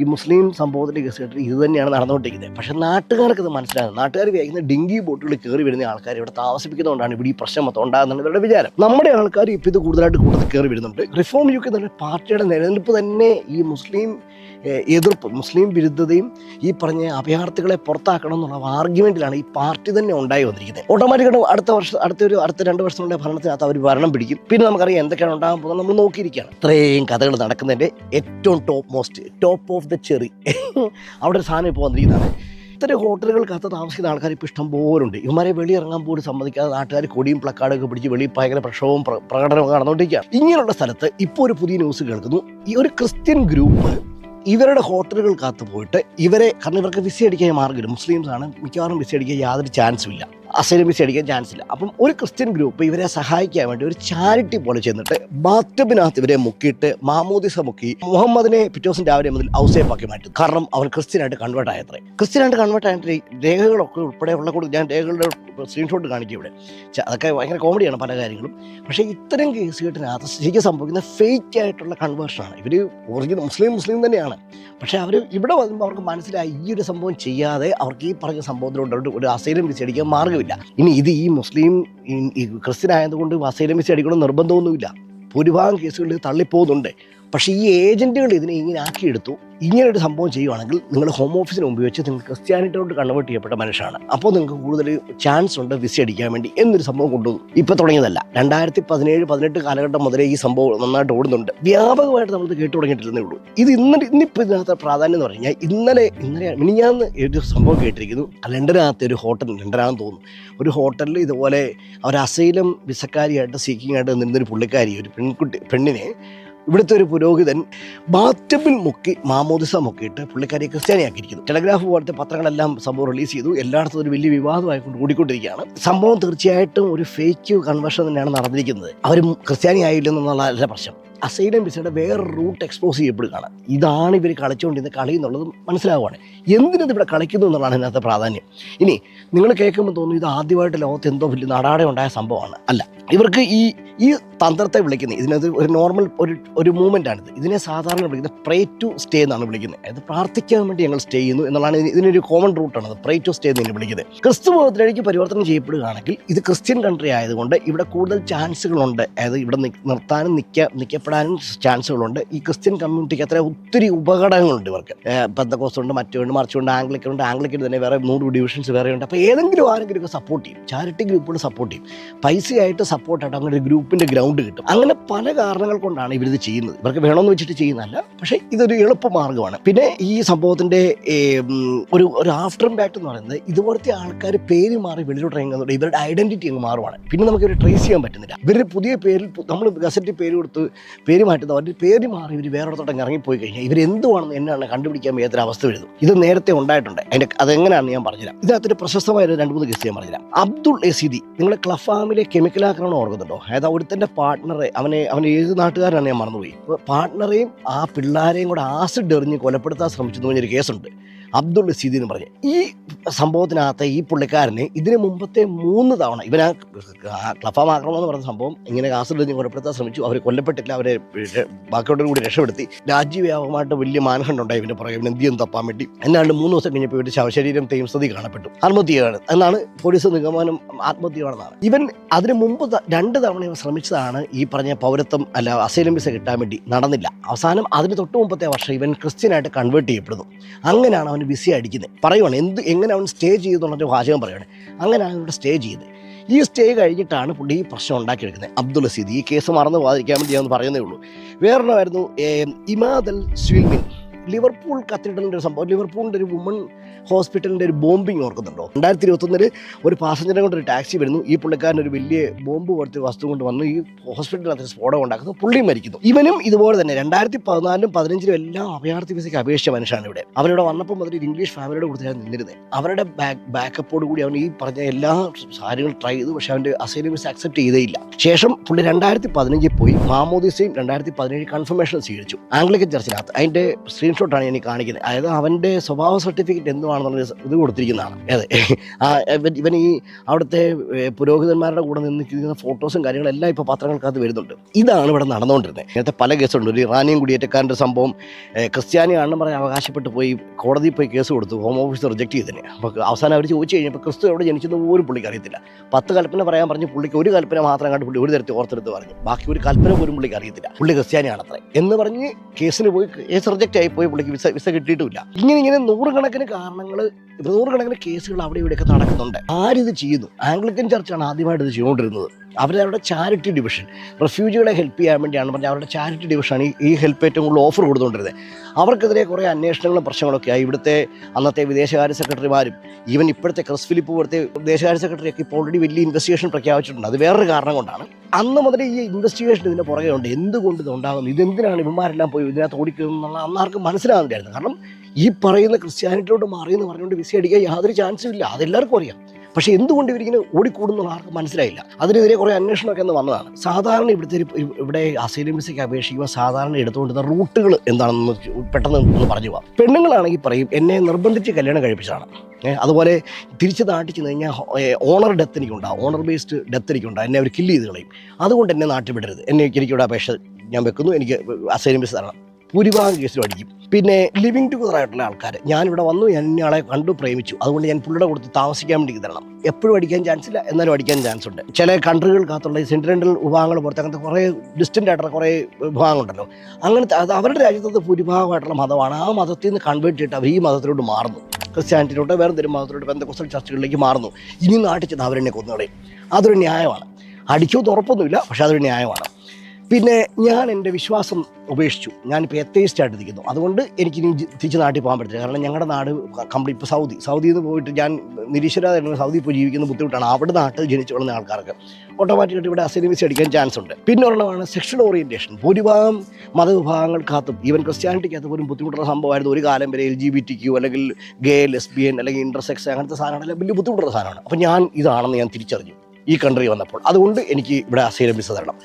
ഈ മുസ്ലിം സംഭവത്തിന്റെ കേസ് കേട്ടിട്ട് ഇത് തന്നെയാണ് നടന്നുകൊണ്ടിരിക്കുന്നത്. പക്ഷേ നാട്ടുകാർക്ക് ഇത് മനസ്സിലാകുന്നത്. നാട്ടുകാർ വിചാരിക്കുന്ന ഡിങ്കി ബോട്ടുകളിൽ കയറി വരുന്ന ആൾക്കാർ ഇവിടെ താമസിപ്പിക്കുന്നതുകൊണ്ടാണ് ഇവിടെ ഈ പ്രശ്നം മൊത്തം ഉണ്ടാകുന്നത് ഇവരുടെ വിചാരം. നമ്മുടെ ആൾക്കാർ ഇപ്പോൾ ഇത് കൂടുതലായിട്ട് കൂടുതൽ കയറി വരുന്നുണ്ട്. റിഫോം യു കെ പാർട്ടിയുടെ നിലനിൽപ്പ് തന്നെ ഈ മുസ്ലിം എതിർപ്പ് മുസ്ലിം വിരുദ്ധതയും ഈ പറഞ്ഞ അഭയാർത്ഥികളെ പുറത്താക്കണം എന്നുള്ള ആർഗ്യുമെന്റിലാണ് ഈ പാർട്ടി തന്നെ ഉണ്ടായി വന്നിരിക്കുന്നത്. ഓട്ടോമാറ്റിക്കായിട്ട് അടുത്ത വർഷം അടുത്ത ഒരു അടുത്ത രണ്ട് വർഷങ്ങളുടെ ഭരണത്തിനകത്ത് അവർ ഭരണം പിടിക്കും. പിന്നെ നമുക്കറിയാം എന്തൊക്കെയാണ് ഉണ്ടാകാൻ പോകുന്നത് നമ്മൾ നോക്കിയിരിക്കുകയാണ്. ഇത്രയും കഥകൾ നടക്കുന്നതിന്റെ ഏറ്റവും top most top of the cherry അവിടെ ഒരു സാധനം ഇപ്പോൾ വന്നിരിക്കുന്നതാണ്. ഇത്തരം ഹോട്ടലുകൾക്കകത്ത് താമസിക്കുന്ന ആൾക്കാർ ഇപ്പോൾ ഇഷ്ടം പോലുണ്ട് ഇവന്മാരെ വെളിയിറങ്ങാൻ പോലും സമ്മതിക്കാതെ നാട്ടുകാർ കൊടിയും പ്ലക്കാർഡൊക്കെ പിടിച്ച് വെളിയിൽ ഭയങ്കര പ്രക്ഷോഭവും പ്ര- പ്രകടനവും നടന്നുകൊണ്ടിരിക്കുകയാണ്. ഇങ്ങനെയുള്ള സ്ഥലത്ത് ഇപ്പോൾ ഒരു പുതിയ ന്യൂസ് കേൾക്കുന്നു. ഈ ഒരു ക്രിസ്ത്യൻ ഗ്രൂപ്പ് ഇവരുടെ ഹോട്ടലുകൾക്കകത്ത് പോയിട്ട് ഇവരെ കാരണം ഇവർക്ക് വിസ അടിക്കാൻ മാർഗമില്ല. മുസ്ലിംസ് ആണ് മിക്കവാറും വിസ അടിക്കാൻ യാതൊരു ചാൻസും ഇല്ല. അസൈലം വിസ അടിക്കാൻ ചാൻസ് ഇല്ല. അപ്പം ഒരു ക്രിസ്ത്യൻ ഗ്രൂപ്പ് ഇവരെ സഹായിക്കാൻ വേണ്ടി ഒരു ചാരിറ്റി പോലെ ചെന്നിട്ട് ബാത്തബിനകത്ത് ഇവരെ മുക്കിയിട്ട് മാമോദിസ മുക്കി മുഹമ്മദിനെ പിറ്റേ ദിവസം രാവിലെ മുതൽ ഔസേപ്പാക്കി മാറ്റും. കാരണം അവൻ ക്രിസ്ത്യനായിട്ട് കൺവേർട്ട് ആയത്രേ. ക്രിസ്ത്യനായിട്ട് കൺവേർട്ട് ആയിട്ട് രേഖകളൊക്കെ ഉൾപ്പെടെ ഉള്ള കൂടെ ഞാൻ രേഖകളുടെ സ്ക്രീൻഷോട്ട് കാണിക്കും ഇവിടെ. അതൊക്കെ ഭയങ്കര കോമഡിയാണ് പല കാര്യങ്ങളും. പക്ഷേ ഇത്തരം കേസ് കേട്ടിനകത്ത് ശരിക്കും സംഭവിക്കുന്ന ഫേക്ക് ആയിട്ടുള്ള കൺവേർഷനാണ് ഇവർ ഒറിജിനൽ മുസ്ലിം മുസ്ലിം തന്നെയാണ്. പക്ഷേ അവർ ഇവിടെ വരുമ്പോൾ അവർക്ക് മനസ്സിലായി ഈ ഒരു സംഭവം ചെയ്യാതെ അവർക്ക് ഈ പറഞ്ഞ സംഭവത്തിലോട്ട് ഒരു അസൈലം വിസ അടിക്കാൻ മാർഗമില്ല ഇനി ഇത് ഈ മുസ്ലിം ക്രിസ്ത്യൻ ആയതുകൊണ്ട് അസൈലം വിസ അടിക്കണം നിർബന്ധമൊന്നുമില്ല. ഭൂരിഭാഗം കേസുകളിൽ തള്ളിപ്പോകുന്നുണ്ട്. പക്ഷേ ഈ ഏജന്റുകൾ ഇതിനെ ഇങ്ങനെ ആക്കിയെടുത്തു. ഇങ്ങനൊരു സംഭവം ചെയ്യുവാണെങ്കിൽ നിങ്ങൾ ഹോം ഓഫീസിന് മുമ്പ് വെച്ച് നിങ്ങൾ ക്രിസ്ത്യാനിറ്റിയോട് കൺവേർട്ട് ചെയ്യപ്പെട്ട മനുഷ്യനാണ് അപ്പോൾ നിങ്ങൾക്ക് കൂടുതൽ ചാൻസ് ഉണ്ട് വിസ അടിക്കാൻ വേണ്ടി എന്നൊരു സംഭവം കൊണ്ടുവന്നു. ഇപ്പോൾ തുടങ്ങിയതല്ല. രണ്ടായിരത്തി പതിനേഴ് പതിനെട്ട് കാലഘട്ടം മുതലേ ഈ സംഭവം നന്നായിട്ട് ഓടുന്നുണ്ട്. വ്യാപകമായിട്ട് നമ്മൾ കേട്ടു തുടങ്ങിയിട്ടില്ലെന്നേ ഉള്ളൂ. ഇത് ഇന്നലെ ഇന്നിപ്പോൾ ഇതിനകത്ത് പ്രാധാന്യം എന്ന് പറഞ്ഞാൽ ഇന്നലെ ഇന്നലെ മിനിഞ്ഞാന്ന് ഒരു സംഭവം കേട്ടിരിക്കുന്നു. ലണ്ടനകത്ത് ഒരു ഹോട്ടൽ ലണ്ടനാണെന്ന് തോന്നുന്നു. ഒരു ഹോട്ടലിൽ ഇതുപോലെ അവർ അസൈലം വിസക്കാരിയായിട്ട് സീക്കിംഗ് ആയിട്ട് നിന്നൊരു പുള്ളിക്കാരി ഒരു പെൺകുട്ടി പെണ്ണിനെ ഇവിടുത്തെ ഒരു പുരോഹിതൻ ബാറ്റബിൽ മുക്കി മാമോദിസ മുക്കിയിട്ട് പുള്ളിക്കാരിയെ ക്രിസ്ത്യാനിയാക്കിയിരിക്കുന്നു. ടെലഗ്രാഫ് പോലത്തെ പത്രങ്ങളെല്ലാം സംഭവം റിലീസ് ചെയ്തു. എല്ലായിടത്തും ഒരു വലിയ വിവാദമായിക്കൊണ്ട് ഓടിക്കൊണ്ടിരിക്കുകയാണ്. സംഭവം തീർച്ചയായിട്ടും ഒരു ഫേക്ക് കൺവേർഷൻ തന്നെയാണ് നടന്നിരിക്കുന്നത്. അവരും ക്രിസ്ത്യാനി ആയില്ലെന്നുള്ള പ്രശ്നം. അസൈലം വിസയുടെ വേറെ റൂട്ട് എക്സ്പോസ് ചെയ്യപ്പെടുകയാണ്. ഇതാണ് ഇവർ കളിച്ചുകൊണ്ടിരുന്ന കളി എന്നുള്ളത് മനസ്സിലാവുകയാണ് എന്തിനത് ഇവിടെ കളിക്കുന്നു എന്നുള്ളതാണ് ഇതിനകത്ത് പ്രാധാന്യം. ഇനി നിങ്ങൾ കേൾക്കുമ്പോൾ തോന്നുന്നു ഇത് ആദ്യമായിട്ട് ലോകത്ത് എന്തോ വലിയ നടാടെ ഉണ്ടായ സംഭവമാണ്. അല്ല ഇവർക്ക് ഈ ഈ തന്ത്രത്തെ വിളിക്കുന്നത് ഇതിനകത്ത് ഒരു നോർമൽ ഒരു ഒരു മൂവ്മെന്റ് ആണിത്. ഇതിനെ സാധാരണ വിളിക്കുന്നത് പ്രേ ടു സ്റ്റേ എന്നാണ് വിളിക്കുന്നത്. അതായത് പ്രാർത്ഥിക്കാൻ വേണ്ടി ഞങ്ങൾ സ്റ്റേ ചെയ്യുന്നു എന്നുള്ളതാണ് ഇതിനൊരു കോമൺ റൂട്ടാണ് പ്രേ ടു സ്റ്റേ എന്ന് വിളിക്കുന്നത്. ക്രിസ്തു മതത്തിലേക്ക് പരിവർത്തനം ചെയ്യപ്പെടുകയാണെങ്കിൽ ഇത് ക്രിസ്ത്യൻ കൺട്രി ആയതുകൊണ്ട് ഇവിടെ കൂടുതൽ ചാൻസുകളുണ്ട് അതായത് ഇവിടെ നിർത്താനും നിൽക്ക നിൽക്കപ്പെടാനും ചാൻസുകളുണ്ട് ഈ ക്രിസ്ത്യൻ കമ്മ്യൂണിറ്റിക്ക് അത്ര ഒത്തിരി ഉപകടങ്ങളുണ്ട് ഇവർക്ക്. പെന്തക്കോസുണ്ട് മറ്റുണ്ട് മറിച്ചുണ്ട് ആംഗ്ലിക്കുണ്ട് ആംഗ്ലിക്കിന് തന്നെ വേറെ നൂറ് ഡിവിഷൻസ് വേറെ ഉണ്ട്. അപ്പോൾ ഏതെങ്കിലും ആരെങ്കിലും ഒക്കെ സപ്പോർട്ട് ചെയ്യും. ചാരിറ്റി ഗ്രൂപ്പുകൾ സപ്പോർട്ട് ചെയ്യും. പൈസയായിട്ട് സപ്പോർട്ടായിട്ട് അങ്ങനെ ഒരു ഗ്രൂപ്പിന്റെ ഗ്രൗണ്ട് കിട്ടും. അങ്ങനെ പല കാരണങ്ങൾ കൊണ്ടാണ് ഇവരിത് ചെയ്യുന്നത്. ഇവർക്ക് വേണമെന്ന് വെച്ചിട്ട് ചെയ്യുന്നതല്ല പക്ഷേ ഇതൊരു എളുപ്പ മാർഗമാണ്. പിന്നെ ഈ സംഭവത്തിന്റെ ഒരു ഒരു ആഫ്റ്റർ ഇമ്പാക്ട് എന്ന് പറയുന്നത് ഇതുപോലത്തെ ആൾക്കാർ പേര് മാറി വെളിയിലോട്ട് ഇറങ്ങുന്നത് ഇവരുടെ ഐഡന്റിറ്റി അങ്ങ് മാറുവാണ്. പിന്നെ നമുക്ക് ഇവരെ ട്രേസ് ചെയ്യാൻ പറ്റുന്നില്ല. ഇവരുടെ പുതിയ പേരിൽ നമ്മൾ ഗസറ്റ് പേര് കൊടുത്ത് പേര് മാറ്റുന്ന അവരുടെ പേര് മാറി ഇവർ വേറൊരിടത്തോട്ട് ഇറങ്ങിപ്പോയി കഴിഞ്ഞാൽ ഇവർ എന്തുവാണെന്ന് എന്നാണ് കണ്ടുപിടിക്കാൻ വയ്യാത്തൊരു അവസ്ഥ വരുന്നു ഇത് നേരത്തെ ഉണ്ടായിട്ടുണ്ട്. അതിന്റെ അതെങ്ങനെയാണെന്ന് ഞാൻ പറഞ്ഞുതരാം. ഇതിനകത്തൊരു പ്രശസ്തമായ രണ്ട് മൂന്ന് കേസ് ഞാൻ പറഞ്ഞുതരാം. അബ്ദുൾ എസിദി നിങ്ങളെ ക്ലഫാമിലെ കെമിക്കൽ ആക്രമണം ഓർക്കുന്നുണ്ടോ? അതായത് അവിടുത്തെ പാർട്ട്ണറെ അവനെ അവൻ ഏത് നാട്ടുകാരാണ് ഞാൻ മറന്നുപോയി. പാർട്ട്ണറെയും ആ പിള്ളേരെയും കൂടെ ആസിഡ് എറിഞ്ഞ് കൊലപ്പെടുത്താൻ ശ്രമിച്ചു എന്ന് പറഞ്ഞൊരു കേസുണ്ട് അബ്ദുൾ സീദി എന്ന് പറഞ്ഞ്. ഈ സംഭവത്തിനകത്ത് ഈ പുള്ളിക്കാരന് ഇതിന് മുമ്പത്തെ മൂന്ന് തവണ ഇവൻ ആ ക്ലഫാം ആക്രമണം എന്ന് പറഞ്ഞ സംഭവം ഇങ്ങനെ കാസർഗോഡ് കൊലപ്പെടുത്താൻ ശ്രമിച്ചു. അവർ കൊല്ലപ്പെട്ടില്ല അവരെ ബാക്കിയോടും കൂടി രക്ഷപ്പെടുത്തി. രാജ്യവ്യാപകമായിട്ട് വലിയ മാനഹണ്ഡം ഉണ്ടായി. ഇവന്റെ പുറകെ ചെയ്യുന്നു തപ്പാൻ വേണ്ടി. എന്നാണ്ട് മൂന്ന് ദിവസം കഴിഞ്ഞപ്പോൾ ഇവരുടെ ശവശരീരം തേംസതി കാണപ്പെട്ടു. ആത്മഹത്യയാണ്. എന്നാണ് പോലീസ് നിഗമനം ആത്മഹത്യയാണെന്നാണ് ഇവൻ അതിന് മുമ്പ് രണ്ട് തവണ ഇവൻ ശ്രമിച്ചതാണ് ഈ പറഞ്ഞ പൗരത്വം അല്ല അസൈലം വിസ കിട്ടാൻ വേണ്ടി നടന്നില്ല. അവസാനം അതിന് തൊട്ട് മുമ്പത്തെ വർഷം ഇവൻ ക്രിസ്ത്യനായിട്ട് കൺവേർട്ട് ചെയ്യപ്പെടുന്നു. അങ്ങനെയാണ് അവൻ വിസ അടിക്കുന്നത് പറയുവാണ് എന്ത് എങ്ങനെ അവൻ സ്റ്റേ ചെയ്തെന്നുള്ളൊരു വാചകം പറയുവാണ്. അങ്ങനെയാണ് ഇവിടെ സ്റ്റേ ചെയ്തത്. ഈ സ്റ്റേ കഴിഞ്ഞിട്ടാണ് പുള്ളി ഈ പ്രശ്നം ഉണ്ടാക്കിയെടുക്കുന്നത് അബ്ദുൾ ഹസീദ് ഈ കേസ് മറന്നു പോകാതിരിക്കാൻ വേണ്ടി ഞാൻ പറയുന്നേ ഉള്ളൂ. വേറൊരെണ്ണമായിരുന്നു ഏം, ഇമാദൽ സ്വിൽമിൻ ലിവർപൂൾ കത്തീഡ്രലിന്റെ ഒരു സംഭവം. ലിവർപൂളിന്റെ ഒരു വുമൺ ഹോസ്പിറ്റലിന്റെ ഒരു ബോംബിങ് ഓർക്കുന്നുണ്ടോ? രണ്ടായിരത്തി ഇരുപത്തൊന്നിൽ ഒരു പാസഞ്ചറെ കൊണ്ട് ഒരു ടാക്സി വരുന്നു. ഈ പുള്ളിക്കാരൻ ഒരു വലിയ ബോംബ് പോലത്തെ വസ്തു കൊണ്ട് വന്നു ഈ ഹോസ്പിറ്റലിനകത്ത് സ്ഫോടനം ഉണ്ടാക്കുന്നു. പുള്ളിയും മരിക്കുന്നു. ഇവനും ഇതുപോലെ തന്നെ രണ്ടായിരത്തി പതിനാലിലും പതിനഞ്ചിലും എല്ലാം അഭയാർത്ഥി വിസയ്ക്ക് അപേക്ഷിച്ച മനുഷ്യനാണ് ഇവിടെ. അവനിവിടെ വന്നപ്പോൾ മുതൽ ഒരു ഇംഗ്ലീഷ് ഫാമിലിയുടെ കൂടുതലാണ് നിന്നിരുന്നത് അവരുടെ ബാക്ക് ബാക്കപ്പോട് കൂടി അവൻ ഈ പറഞ്ഞ എല്ലാ കാര്യങ്ങളും ട്രൈ ചെയ്തു. പക്ഷേ അവന്റെ അസൈലം വിസ അക്സെപ്റ്റ് ചെയ്തേയില്ല. ശേഷം പുള്ളി രണ്ടായിരത്തി പതിനഞ്ചിൽ പോയി. മാമോദിസയും രണ്ടായിരത്തി പതിനേഴ് കൺഫർമേഷൻ സ്വീകരിച്ചു. ആംഗ്ലിക്കൻ ചർച്ചിനകത്ത് അതിന്റെ സ്ക്രീൻഷോട്ടാണ് ഞാൻ കാണിക്കുന്നത്. അതായത് അവന്റെ സ്വഭാവ സർട്ടിഫിക്കറ്റ് എന്തുവാണെന്നുള്ള ഇത് കൊടുത്തിരിക്കുന്നതാണ്. അതെ. ആ ഇവൻ ഈ അവിടുത്തെ പുരോഹിതന്മാരുടെ കൂടെ നിന്നിരിക്കുന്ന ഫോട്ടോസും കാര്യങ്ങളെല്ലാം ഇപ്പോൾ പത്രങ്ങൾക്കകത്ത് വരുന്നുണ്ട്. ഇതാണ് ഇവിടെ നടന്നുകൊണ്ടിരുന്നത്. ഇങ്ങനത്തെ പല കേസുണ്ട്. ഒരു ഇറാനിയൻ കുടിയേറ്റക്കാരന്റെ സംഭവം ക്രിസ്ത്യാനി ക്രിസ്ത്യാനിയാണെന്ന് പറഞ്ഞ് അവകാശപ്പെട്ട് പോയി കോടതിയിൽ പോയി കേസ് കൊടുത്തു ഹോം ഓഫീസ് റിജക്ട് ചെയ്തതിന്. അപ്പോൾ അവസാനം അവർ ചോദിച്ചു കഴിഞ്ഞപ്പോൾ ക്രിസ്തു എവിടെ ജനിച്ചെന്ന് പോലും പുള്ളിക്ക് അറിയത്തില്ല. പത്ത് കൽപ്പന പറയാൻ പറഞ്ഞ് പുള്ളിക്ക് ഒരു കൽപ്പന മാത്രം കണ്ട് പുള്ളി ഒരു തരത്തിൽ ഓർത്തെടുത്ത് പറഞ്ഞു. ബാക്കി ഒരു കൽപ്പന പോലും പുള്ളിക്ക് അറിയത്തില്ല. പുള്ളി ക്രിസ്ത്യാനിയാണത്രേ. എന്ന് പറഞ്ഞ് കേസിന് പോയി കേസ് റിജക്റ്റ് ആയി പോയി പുള്ളിക്ക് വിസ വിസ കിട്ടിയിട്ടില്ല ഇങ്ങനെ ഇങ്ങനെ നൂറുകണക്കിന് കാരണങ്ങൾ നൂറുകണക്കിന് കേസുകൾ അവിടെ ഇവിടെയൊക്കെ നടക്കുന്നുണ്ട്. ആരിത് ചെയ്യുന്നു? ആംഗ്ലിക്കൻ ചർച്ചാണ് ആദ്യമായിട്ട് ഇത് ചെയ്തുകൊണ്ടിരുന്നത്. അവരവരുടെ ചാരിറ്റി ഡിവിഷൻ റെഫ്യൂജികളെ ഹെൽപ്പ് ചെയ്യാൻ വേണ്ടിയാണ് പറഞ്ഞാൽ അവരുടെ ചാരിറ്റി ഡിവിഷനാണ് ഈ ഈ ഹെൽപ്പ് ഏറ്റവും കൂടുതൽ ഓഫർ കൊടുത്തുകൊണ്ടിരുന്നത്. അവർക്കെതിരെ കുറേ അന്വേഷണങ്ങളും പ്രശ്നങ്ങളൊക്കെ ആയി. ഇവിടുത്തെ അന്നത്തെ വിദേശകാര്യ സെക്രട്ടറിമാരും ഈവൻ ഇപ്പോഴത്തെ ക്രിസ് ഫിലിപ്പ് പോലത്തെ വിദേശകാര്യ സെക്രട്ടറിയൊക്കെ ഇപ്പോൾ ഓൾറെഡി വലിയ ഇൻവെസ്റ്റിഗേഷൻ പ്രഖ്യാപിച്ചിട്ടുണ്ട്. അത് വേറൊരു കാരണം കൊണ്ടാണ്. അന്ന് മുതൽ ഈ ഇൻവെസ്റ്റിഗേഷൻ ഇതിന്റെ പുറകെ ഉണ്ട്. എന്തുകൊണ്ട് ഇത് ഉണ്ടാകുന്നു? ഇതെന്തിനാണ് ഇവന്മാരെല്ലാം പോയി ഇതിനകത്ത് ഓടിക്കുന്നത് എന്നുള്ള അന്നാർക്കും മനസ്സിലാകുന്നില്ലായിരുന്നു കാരണം ഈ പറയുന്ന ക്രിസ്ത്യാനിറ്റിയോട് എന്ന് പറഞ്ഞുകൊണ്ട് വിസി അടിക്കാൻ യാതൊരു ചാൻസും ഇല്ല. അതെല്ലാവർക്കും അറിയാം. പക്ഷേ എന്തുകൊണ്ട് ഇവരിങ്ങനെ ഓടിക്കൂടുന്നുള്ള ആർക്കും മനസ്സിലായില്ല. അതിനെതിരെ കുറേ അന്വേഷണമൊക്കെ എന്ന് വന്നതാണ്. സാധാരണ ഇവിടുത്തെ ഇവിടെ അസൈലം വിസയ്ക്ക് അപേക്ഷിക്കുമ്പോൾ സാധാരണ എടുത്തുകൊണ്ടിരുന്ന റൂട്ടുകൾ എന്താണെന്ന് പെട്ടെന്ന് ഒന്ന് പറഞ്ഞു പോവാം. പെണ്ണുങ്ങളാണെങ്കിൽ പറയും എന്നെ നിർബന്ധിച്ച് കല്യാണം കഴിപ്പിച്ചതാണ് അതുപോലെ തിരിച്ച് നാട്ടിൽ ചെന്ന് കഴിഞ്ഞാൽ ഓണർ ഡെത്ത് എനിക്കുണ്ടാവും. ഓണർ ബേസ്ഡ് ഡെത്ത് എനിക്കുണ്ടാവും. എന്നെ അവർ കില്ല് ചെയ്ത് കളയും. അതുകൊണ്ട് എന്നെ നാട്ടിൽ വിടരുത്. എന്നെ എനിക്കിവിടെ അപേക്ഷ ഞാൻ വെക്കുന്നു. എനിക്ക് അസൈലം വിസ തരണം. ഭൂരിഭാഗം കേസിലും അടിക്കും പിന്നെ ലിവിങ് ടുഗദർ ആയിട്ടുള്ള ആൾക്കാർ ഞാനിവിടെ വന്നു എന്നയാളെ കണ്ടു പ്രേമിച്ചു. അതുകൊണ്ട് ഞാൻ പുള്ളിയുടെ കൊടുത്ത് താമസിക്കാൻ വേണ്ടി തരണം എപ്പോഴും അടിക്കാൻ ചാൻസ് ഇല്ല എന്നാലും അടിക്കാൻ ചാൻസ് ഉണ്ട്. ചില കൺട്രികൾക്കകത്തുള്ള ഈ വിഭാഗങ്ങൾ പുറത്ത് അങ്ങനത്തെ കുറേ ഡിസ്റ്റന്റ് ആയിട്ടുള്ള കുറേ വിഭാഗങ്ങളുണ്ടല്ലോ. അങ്ങനത്തെ അത് അവരുടെ രാജ്യത്ത് ഭൂരിഭാഗമായിട്ടുള്ള മതമാണ്. ആ മതത്തിൽ നിന്ന് കൺവേർട്ട് ചെയ്തിട്ട് അവർ ഈ മതത്തിലോട്ട് മാറുന്നു. ക്രിസ്ത്യാനിറ്റിയിലോട്ട് വേറെ എന്തെങ്കിലും മതത്തിലോട്ട് ബന്ധക്കുസൽ ചർച്ചകളിലേക്ക് മാറുന്നു. ഇനി നാട്ടിൽ ചെന്ന് അവരെന്നെ കൊന്നുകളയും അതൊരു ന്യായമാണ്. അടിക്കുമെന്ന് ഉറപ്പൊന്നുമില്ല പക്ഷേ അതൊരു ന്യായമാണ്. പിന്നെ ഞാൻ എന്റെ വിശ്വാസം ഉപേക്ഷിച്ചു. ഞാനിപ്പോൾ എത്തേസ്റ്റ് ആയിട്ട് നിൽക്കുന്നു. അതുകൊണ്ട് എനിക്ക് ഇനി തിരിച്ച് നാട്ടിൽ പോകാൻ പറ്റില്ല. കാരണം ഞങ്ങളുടെ നാട് കംപ്ലീറ്റ് ഇപ്പോൾ സൗദി. സൗദിയിൽ നിന്ന് പോയിട്ട് ഞാൻ നിരീശ്വരാതെ സൗദി പോയി ജീവിക്കുന്ന ബുദ്ധിമുട്ടാണ്. അവിടെ നാട്ടിൽ ജനിച്ചു വളർന്ന ആൾക്കാർക്ക് ഓട്ടോമാറ്റിക്കായിട്ട് ഇവിടെ അസിനിമിസ് അടിക്കാൻ ചാൻസ് ഉണ്ട്. പിന്നെ ഉള്ളതാണ് സെക്ഷൽ ഓറിയന്റേഷൻ ഭൂരിഭാഗം മതവിഭാഗങ്ങൾക്കകത്തും ഈവൻ ക്രിസ്ത്യാനിറ്റിക്കകത്ത് പോലും ബുദ്ധിമുട്ടുള്ള സംഭവമായിരുന്നു ഒരു കാലം വരെ L G B T Q അല്ലെങ്കിൽ ഗേ ലെസ്ബിയൻ അല്ലെങ്കിൽ ഇന്റർസെക്സ് അങ്ങനത്തെ സാധനങ്ങളെല്ലാം വലിയ ബുദ്ധിമുട്ടുള്ള സാധനമാണ്. അപ്പോൾ ഞാൻ ഇതാണെന്ന് ഞാൻ തിരിച്ചറിഞ്ഞു ഈ കൺട്രി വന്നപ്പോൾ. അതുകൊണ്ട് എനിക്ക് ഇവിടെ അസൈലം വിസ തരണം.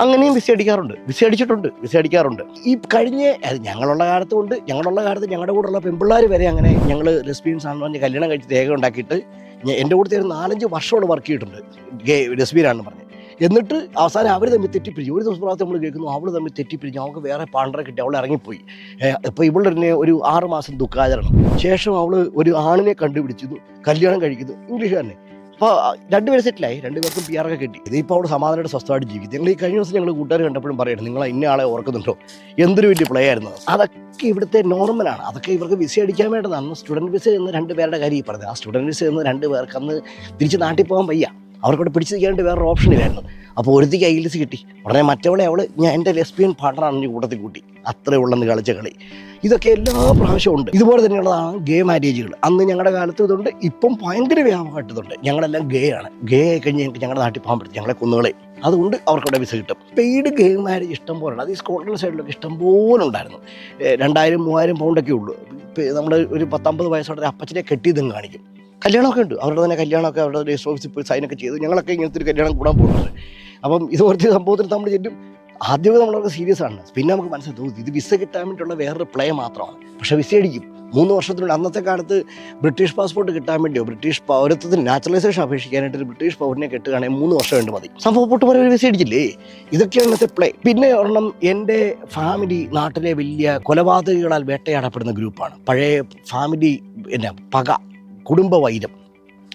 അങ്ങനെയും വിസ അടിക്കാറുണ്ട്. വിസ അടിച്ചിട്ടുണ്ട്. വിസ അടിക്കാറുണ്ട്. ഈ കഴിഞ്ഞ ഞങ്ങളുള്ള കാലത്ത് കൊണ്ട് ഞങ്ങളുള്ള കാലത്ത് ഞങ്ങളുടെ കൂടെയുള്ള പെൺപിള്ളേർ വരെ അങ്ങനെ ഞങ്ങൾ ലെസ്ബിയൻസ് ആണെന്ന് പറഞ്ഞ് കല്യാണം കഴിച്ച് രേഖ ഉണ്ടാക്കിയിട്ട് എന്റെ കൂടെ ഒരു നാലഞ്ച് വർഷമോട് വർക്ക് ചെയ്തിട്ടുണ്ട്. ഗേ ലസ്ബീനാണെന്ന് പറഞ്ഞ്. എന്നിട്ട് അവസാനം അവർ തമ്മിൽ തെറ്റിപ്പിരിഞ്ഞു. ഒരു ദിവസം പ്രാർത്ഥന നമ്മൾ കേൾക്കുന്നു അവൾ തമ്മിൽ തെറ്റിപ്പിരിഞ്ഞു. അവൾക്ക് വേറെ പാണ്ടറെ കിട്ടി. അവൾ ഇറങ്ങിപ്പോയി. ഇപ്പോൾ ഇവളുടെ തന്നെ ഒരു ആറ് മാസം ദുഃഖാചരണം. ശേഷം അവൾ ഒരു ആണിനെ കണ്ടുപിടിച്ചു കല്യാണം കഴിക്കുന്നു. ഇംഗ്ലീഷുകാരനെ. അപ്പോൾ രണ്ടുപേരും സെറ്റിലായി രണ്ടുപേർക്കും പി ഒക്കെ കിട്ടി. ഇതിപ്പോ അവിടെ സമാധാനമായിട്ട് സ്വസ്ഥമായിട്ട് ജീവിക്കും നിങ്ങൾ ഈ കഴിഞ്ഞ ദിവസം ഞങ്ങൾ കൂട്ടുകാർ കണ്ടപ്പോഴും പറയുന്നത് നിങ്ങൾ ഇന്ന ആളെ ഓർക്കുന്നുണ്ടോ? എന്തൊരു വലിയ പ്ലേ ആയിരുന്നു അതൊക്കെ ഇവിടുത്തെ നോർമലാണ് അതൊക്കെ ഇവർക്ക് വിസ അടിക്കാൻ വേണ്ടതാണ്. സ്റ്റുഡന്റ് വിസ എന്ന് രണ്ട് പേരുടെ കാര്യം ഈ പറഞ്ഞത്. ആ സ്റ്റുഡന്റ് വിസ എന്ന് രണ്ട് പേർക്ക് അന്ന് തിരിച്ച് നാട്ടിൽ പോകാൻ വയ്യ. അവർക്കവിടെ പിടിച്ചു നിൽക്കാണ്ട് വേറൊരു ഓപ്ഷൻ ഇല്ലായിരുന്നു. അപ്പോൾ ഒരുത്തേക്ക് ഐ സി കിട്ടി. ഉടനെ മറ്റവളെ അവൾ ഞാൻ എന്റെ ലെസ്ബിയൻ പാർട്ണറാണ് ഈ കൂട്ടത്തിൽ കൂട്ടി. അത്രേ ഉള്ളെന്ന് കളിച്ച കളി. ഇതൊക്കെ എല്ലാ പ്രാവശ്യവും ഉണ്ട്. ഇതുപോലെ തന്നെയുള്ളതാണ് ഗേ മാരേജുകൾ അന്ന് ഞങ്ങളുടെ കാലത്ത് ഇതുണ്ട്. ഇപ്പം ഭയങ്കര വ്യാപകമായിട്ട് ഇതുണ്ട്. ഞങ്ങളെല്ലാം ഗേ ആണ്. ഗേ കഴിഞ്ഞ് ഞങ്ങൾക്ക് ഞങ്ങളുടെ നാട്ടിൽ പോകാൻ പറ്റും. ഞങ്ങളെ കുന്നുകളെ. അതുകൊണ്ട് അവർക്കൂടെ വിസ കിട്ടും. പെയ്ഡ് ഗേ മാരേജ് ഇഷ്ടം പോലെ അത് ഈ സ്കോട്ട്ലൻഡ് സൈഡിലൊക്കെ ഇഷ്ടം പോലെ ഉണ്ടായിരുന്നു. രണ്ടായിരം മൂവായിരം പൗണ്ടൊക്കെ ഉള്ളൂ. നമ്മുടെ ഒരു പത്തമ്പത് വയസ്സോടെ അപ്പച്ചനെ കെട്ടിയതും കാണിക്കും. കല്യാണമൊക്കെ ഉണ്ട്. അവരുടെ തന്നെ കല്യാണമൊക്കെ അവരുടെ രജിസ്റ്റർ ഓഫീസിൽ പോയി സൈനൊക്കെ ചെയ്തു ഞങ്ങളൊക്കെ ഇങ്ങനത്തെ ഒരു കല്യാണം കൂടാൻ പോകുന്നത് അപ്പം ഇതുപോലത്തെ സംഭവത്തിൽ നമ്മൾ ചെല്ലും. ആദ്യമേ നമ്മളൊക്കെ സീരിയസ് ആണ്. പിന്നെ നമുക്ക് മനസ്സിലാവും ഇത് വിസ കിട്ടാൻ വേണ്ടിയുള്ള വേറൊരു പ്ലേ മാത്രമാണ്. പക്ഷേ വിസ അടിക്കും. മൂന്ന് വർഷത്തിനുള്ളിൽ അന്നത്തെ കാലത്ത് ബ്രിട്ടീഷ് പാസ്പോർട്ട് കിട്ടാൻ വേണ്ടിയോ ബ്രിട്ടീഷ് പൗരത്വത്തിന് നാച്ചുറലൈസേഷൻ അപേക്ഷിക്കാനായിട്ട് ഒരു ബ്രിട്ടീഷ് പൗരനെ കെട്ടുകയാണെങ്കിൽ മൂന്ന് വർഷം വേണ്ടി മതി. സംഭവം പൊട്ട് ഒരു വിസ അടിച്ചില്ലേ? ഇതൊക്കെയാണ് ഇന്നത്തെ പ്ലേ പിന്നെ ഒരെണ്ണം എന്റെ ഫാമിലി നാട്ടിലെ വലിയ കൊലപാതകങ്ങളാൽ വേട്ടയാടപ്പെടുന്ന ഗ്രൂപ്പാണ് പഴയ ഫാമിലി എന്നാ പക. കുടുംബ വൈരം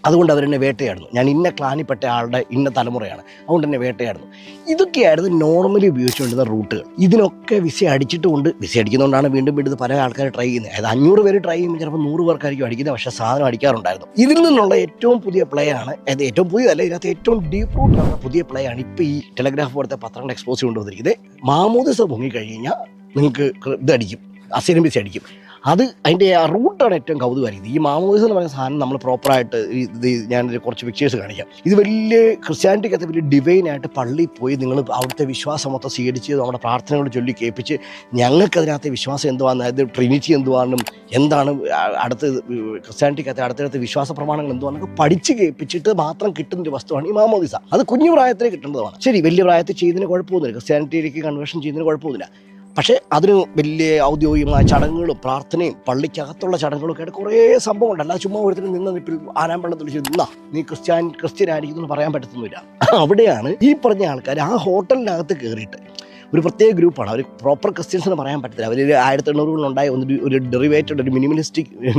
അതുകൊണ്ട് അവരെന്നെ വേട്ടയാടുന്നു. ഞാൻ ഇന്ന ക്ലാനിൽപ്പെട്ട ആളുടെ ഇന്ന തലമുറയാണ്. അതുകൊണ്ട് എന്നെ വേട്ടയാടുന്നു. ഇതൊക്കെയായിരുന്നു നോർമലി ഉപയോഗിച്ചുകൊണ്ടിരുന്ന റൂട്ടുകൾ ഇതിനൊക്കെ വിസ അടിച്ചിട്ടുമുണ്ട്. വിസ അടിക്കുന്നതുകൊണ്ടാണ് വീണ്ടും വീണ്ടും പല ആൾക്കാർ ട്രൈ ചെയ്യുന്നത്. അതായത് അഞ്ഞൂറ് പേര് ട്രൈ ചെയ്യുമ്പോൾ ചിലപ്പോൾ നൂറ് പേർക്കായിരിക്കും അടിക്കുന്നത്. പക്ഷേ സാധനം അടിക്കാറുണ്ടായിരുന്നു. ഇതിൽ നിന്നുള്ള ഏറ്റവും പുതിയ പ്ലേ ആണ്. അത് ഏറ്റവും പുതിയതല്ല ഇതിനകത്ത് ഏറ്റവും ഡീപ്പ് ആണ് പുതിയ പ്ലേ ആണ് ഇപ്പോൾ ഈ ടെലഗ്രാഫ് പോലത്തെ പത്രങ്ങൾ എക്സ്പോസ് കൊണ്ടുവന്നിരിക്കുന്നത് മാമോദിസ പൊങ്ങിക്കഴിഞ്ഞാൽ നിങ്ങൾക്ക് ഇതടിക്കും വിസ അടിക്കും. അത് അതിന്റെ ആ റൂട്ടാണ് ഏറ്റവും കൗതുകമായിരിക്കുന്നത്. ഈ മാമോദിസം എന്ന് പറയുന്ന സാധനം നമ്മൾ പ്രോപ്പറായിട്ട് ഞാനൊരു കുറച്ച് പിക്ചേഴ്സ് കാണിക്കാം. ഇത് വലിയ ക്രിസ്ത്യാനിറ്റിക്കകത്ത് വലിയ ഡിവൈനായിട്ട് പള്ളിയിൽ പോയി നിങ്ങൾ അവിടുത്തെ വിശ്വാസം മൊത്തം സ്വീകരിച്ച് നമ്മുടെ പ്രാർത്ഥനകൾ ചൊല്ലി കേൾപ്പിച്ച് ഞങ്ങൾക്ക് അതിനകത്ത് വിശ്വാസം എന്തുവാണ് അതായത് ട്രിനിറ്റി എന്തുവാണെന്നും എന്താണ് അടുത്ത് ക്രിസ്ത്യാനിറ്റിക്കകത്ത് അടുത്തടുത്ത് വിശ്വാസ പ്രമാണങ്ങൾ എന്തുവാണെന്നൊക്കെ പഠിച്ച് കേൾപ്പിച്ചിട്ട് മാത്രം കിട്ടുന്ന ഒരു വസ്തുവാണ് ഈ മാമോദിസ അത് കുഞ്ഞു പ്രായത്തിൽ കിട്ടേണ്ടതാണ് ശരി വലിയ പ്രായത്തിൽ ചെയ്യുന്നതിന് കുഴപ്പമൊന്നുമില്ല. ക്രിസ്ത്യാനിറ്റിയിലേക്ക് കൺവേർഷൻ ചെയ്യുന്നതിന് കുഴപ്പമൊന്നുമില്ല. പക്ഷേ അതിന് വലിയ ഔദ്യോഗികമായ ചടങ്ങുകളും പ്രാർത്ഥനയും പള്ളിക്കകത്തുള്ള ചടങ്ങുകളൊക്കെ ആയിട്ട് കുറേ സംഭവമുണ്ട്. അല്ലാതെ ചുമ്മാ ഒരുത്തിന് നിന്ന് നിപ്പിൽ ആനാമ്പള്ളം തുളിച്ച് നിന്നാ. നീ ക്രിസ്ത്യാൻ എന്ന് പറയാൻ പറ്റത്തൊന്നുമില്ല. അവിടെയാണ് ഈ പറഞ്ഞ ആൾക്കാർ ആ ഹോട്ടലിനകത്ത് കയറിയിട്ട് ഒരു പ്രത്യേക ഗ്രൂപ്പാണ്. അവർ പ്രോപ്പർ ക്രിസ്ത്യൻസ് എന്ന് പറയാൻ പറ്റത്തില്ല. അവർ ആയിരത്തി എണ്ണൂറുകളിലുണ്ടായ ഒന്ന് ഒരു ഡെറിവേറ്റഡ് ഒരു മിനിമലിസ്റ്റിക്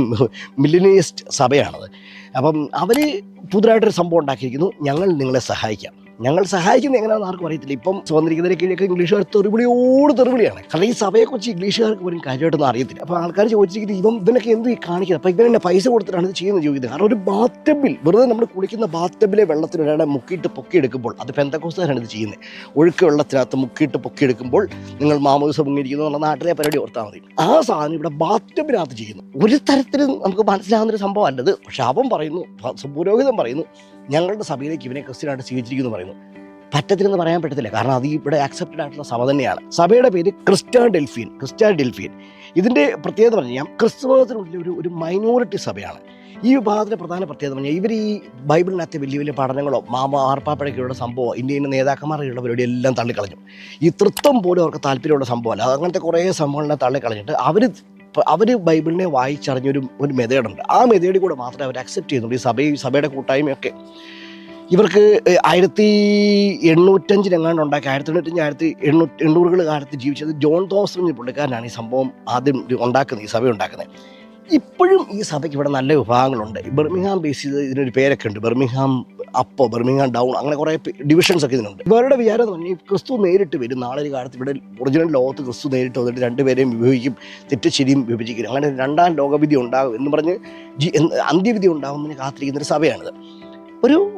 മില്ലിനിയസ്റ്റ് സഭയാണത്. അപ്പം അവർ പുതുതായിട്ടൊരു സംഭവം ഉണ്ടാക്കിയിരിക്കുന്നു. ഞങ്ങൾ നിങ്ങളെ സഹായിക്കാം. ഞങ്ങൾ സഹായിക്കുന്നത് എങ്ങനെയാണെന്ന് ആർക്കും അറിയത്തില്ല. ഇപ്പം സ്വതന്ത്രിക്കുന്നതിന് കീഴൊക്കെ ഇംഗ്ലീഷുകാർ തെറിവിളിയോട് തെറിവിളിയാണ്. കാരണം ഈ സഭയെക്കുറിച്ച് ഇംഗ്ലീഷുകാർക്ക് പോലും കാര്യമായിട്ടൊന്നും അറിയത്തില്ല. അപ്പോൾ ആൾക്കാർ ചോദിച്ചിരിക്കുന്നത് ഇവൻ ഇവനൊക്കെ എന്ത് കാണിക്കുന്നത് അപ്പോൾ ഇവൻ എന്നെ പൈസ കൊടുത്തിട്ടാണ് ഇത് ചെയ്യുന്നത് ചോദിക്കുന്നത്. കാരണം ഒരു ബാത്തബിൽ വെറുതെ നമ്മൾ കുളിക്കുന്ന ബാത്തബിലെ വെള്ളത്തിൽ ഒരാളെ മുക്കിയിട്ട് പൊക്കിയെടുക്കുമ്പോൾ അത് പെന്തക്കോസ്തുകാരാണ് ഇത് ചെയ്യുന്നത്. ഒഴുക്ക് വെള്ളത്തിനകത്ത് മുക്കിയിട്ട് പൊക്കിയെടുക്കുമ്പോൾ നിങ്ങൾ മാമോദിസം പൊങ്ങിയിരിക്കുന്നു എന്നുള്ള നാട്ടിലെ പരിപാടി ഓർത്താൽ മതി. ആ സാധനം ഇവിടെ ബാത്തബിനകത്ത് ചെയ്യുന്നു. ഒരു തരത്തിലും നമുക്ക് മനസ്സിലാകുന്ന ഒരു സംഭവം അല്ലത് പക്ഷെ അവൻ പറയുന്നു പുരോഹിതം പറയുന്നു ഞങ്ങളുടെ സഭയിലേക്ക് ഇവനെ ക്രിസ്ത്യനായിട്ട് സ്വീകരിച്ചിരിക്കുന്നു പറയുന്നു. പറ്റത്തില്ലെന്ന് പറയാൻ പറ്റത്തില്ല. കാരണം അത് ഇവിടെ ആക്സെപ്റ്റഡ് ആയിട്ടുള്ള സഭ തന്നെയാണ്. സഭയുടെ പേര് ക്രിസ്ത്യൻ ഡെൽഫിയൻ ക്രിസ്ത്യൻ ഡെൽഫിയൻ ഇതിന്റെ പ്രത്യേകത പറഞ്ഞാൽ ക്രിസ്തുമതത്തിനുള്ളിൽ ഒരു ഒരു മൈനോറിറ്റി സഭയാണ്. ഈ വിഭാഗത്തിന്റെ പ്രധാന പ്രത്യേകത പറഞ്ഞാൽ ഇവർ ഈ ബൈബിളിനകത്തെ വലിയ വലിയ പഠനങ്ങളോ മാമ ആർപ്പാപ്പഴക്കുള്ള സംഭവമോ ഇന്ത്യയിലെ നേതാക്കന്മാരുടെ പരിപാടി എല്ലാം തള്ളിക്കളഞ്ഞു. ഈ തൃത്വം പോലും അവർക്ക് താല്പര്യമുള്ള സംഭവമല്ല. അങ്ങനത്തെ കുറേ സംഭവങ്ങളെ തള്ളിക്കളഞ്ഞിട്ട് അവർ അവർ ബൈബിളിനെ വായിച്ചറിഞ്ഞൊരു ഒരു മെതേഡുണ്ട്. ആ മെതേഡിൽ കൂടെ മാത്രമേ അവർ അക്സെപ്റ്റ് ചെയ്യുന്നുള്ളൂ. ഈ സഭയും സഭയുടെ കൂട്ടായ്മയൊക്കെ. ഇവർക്ക് ആയിരത്തി ആയിരത്തി എണ്ണൂറ്റഞ്ചിനെങ്ങാണ്ട് ഉണ്ടാക്കി. ആയിരത്തി എണ്ണൂറ്റഞ്ച് ആയിരത്തി എണ്ണൂറ്റി എണ്ണൂറുകൾ കാലത്ത് ജീവിച്ചത് ജോൺ തോമസ് എന്ന പുള്ളിക്കാരനാണ് ഈ സംഭവം ആദ്യം ഉണ്ടാക്കുന്നത് ഈ സഭ ഉണ്ടാക്കുന്നത്. ഇപ്പോഴും ഈ സഭയ്ക്ക് ഇവിടെ നല്ല വിഭാഗങ്ങളുണ്ട്. ബെർമിങ്ഹാം ബേസ് ചെയ്ത് ഇതിനൊരു പേരൊക്കെ ഉണ്ട്. ബെർമിംഗ്ഹാം അപ്പോ ബെർമിംഗ്ഹാം ഡൗൺ അങ്ങനെ കുറേ ഡിവിഷൻസ് ഒക്കെ ഇതിനുണ്ട്. ഇവരുടെ വിചാരം എന്ന് പറഞ്ഞാൽ ക്രിസ്തു നേരിട്ട് വരും. നാളെ ഒരു കാലത്ത് ഇവിടെ ഒറിജിനൽ ലോകത്ത് ക്രിസ്തു നേരിട്ട് വന്നിട്ട് രണ്ടുപേരെയും വിഭജിക്കും തെറ്റ് ശരിയും വിഭജിക്കും. അങ്ങനെ രണ്ടാം ലോകവിധി ഉണ്ടാകും എന്ന് പറഞ്ഞ് ജി- അന്ത്യവിധി ഉണ്ടാകുന്നതിന് കാത്തിരിക്കുന്ന ഒരു സഭയാണിത്. ഒരു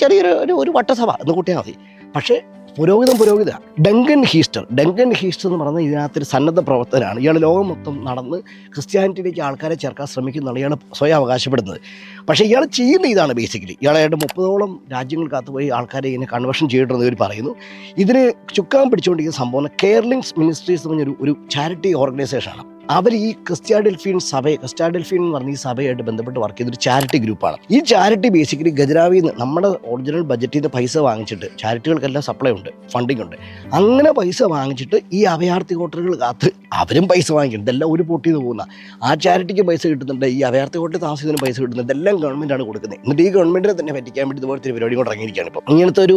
ചെറിയൊരു ഒരു വട്ടസഭ. എന്ന് കൂട്ടിയാൽ മതി. പക്ഷേ പുരോഹിതം പുരോഹിത ഡങ്കൻ ഹീസ്റ്റർ ഡങ്കൻ ഹീസ്റ്റർ എന്ന് പറയുന്നത് ഇതിനകത്തൊരു സന്നദ്ധ പ്രവർത്തനമാണ് ഇയാൾ ലോകം മൊത്തം നടന്ന് ക്രിസ്ത്യാനിറ്റിയിലേക്ക് ആൾക്കാരെ ചേർക്കാൻ ശ്രമിക്കുന്നതാണ് ഇയാൾ സ്വയം അവകാശപ്പെടുന്നത്. പക്ഷേ ഇയാൾ ചെയ്യുന്ന ഇതാണ് ബേസിക്കലി ഇയാളായിട്ട് മുപ്പതോളം രാജ്യങ്ങൾക്കകത്ത് പോയി ആൾക്കാരെ ഇങ്ങനെ കൺവേർഷൻ ചെയ്തിട്ടുണ്ടെന്ന് ഇവർ പറയുന്നു. ഇതിന് ചുക്കാൻ പിടിച്ചുകൊണ്ടിരിക്കുന്ന സംഭവം കേരളിങ്സ് മിനിസ്ട്രീസ് എന്ന് പറഞ്ഞൊരു ഒരു ചാരിറ്റി ഓർഗനൈസേഷനാണ് അവർ ഈ ക്രിസ്ത്യാഡൽഫീൻ സഭ ക്രിസ്ത്യാഡൽഫീൻ എന്ന് പറഞ്ഞ ഈ സഭയായിട്ട് ബന്ധപ്പെട്ട് വർക്ക് ചെയ്തൊരു ചാരിറ്റി ഗ്രൂപ്പാണ് ഈ ചാരിറ്റി ബേസിക്കലി ഗജരാവിൽ നിന്ന് നമ്മുടെ ഒറിജിനൽ ബജറ്റിൽ നിന്ന് പൈസ വാങ്ങിച്ചിട്ട് ചാരിറ്റികൾക്കെല്ലാം സപ്ലൈ ഉണ്ട് ഫണ്ടിങ് ഉണ്ട്. അങ്ങനെ പൈസ വാങ്ങിച്ചിട്ട് ഈ അഭയാർത്ഥി ഹോട്ടലുകൾ കാത്ത് അവരും പൈസ വാങ്ങിക്കും ഇതെല്ലാം ഒരു പൊട്ടി നിന്ന് പോകുന്ന ആ ചാരിറ്റിക്ക് പൈസ കിട്ടുന്നുണ്ട് ഈ അഭയാർത്ഥി ഹോട്ടലിൽ താമസിക്കുന്നതിന് പൈസ കിട്ടുന്നത് ഇതെല്ലാം ഗവൺമെന്റാണ് കൊടുക്കുന്നത്. എന്നിട്ട് ഈ ഗവൺമെന്റിനെ തന്നെ പറ്റിക്കാൻ വേണ്ടി ഇതുപോലത്തെ പരിപാടി കൊണ്ട് ഇറങ്ങിയിരിക്കുകയാണ് ഇപ്പോൾ ഇങ്ങനത്തെ ഒരു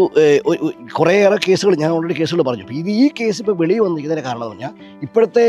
കുറേയേറെ കേസുകൾ ഞാൻ ഓൾറെഡി കേസുകൾ പറഞ്ഞു. ഇത് ഈ കേസ് ഇപ്പോൾ വെളിയിൽ വന്നിരിക്കുന്നതിന്റെ കാരണം എന്ന് പറഞ്ഞാൽ ഇപ്പോഴത്തെ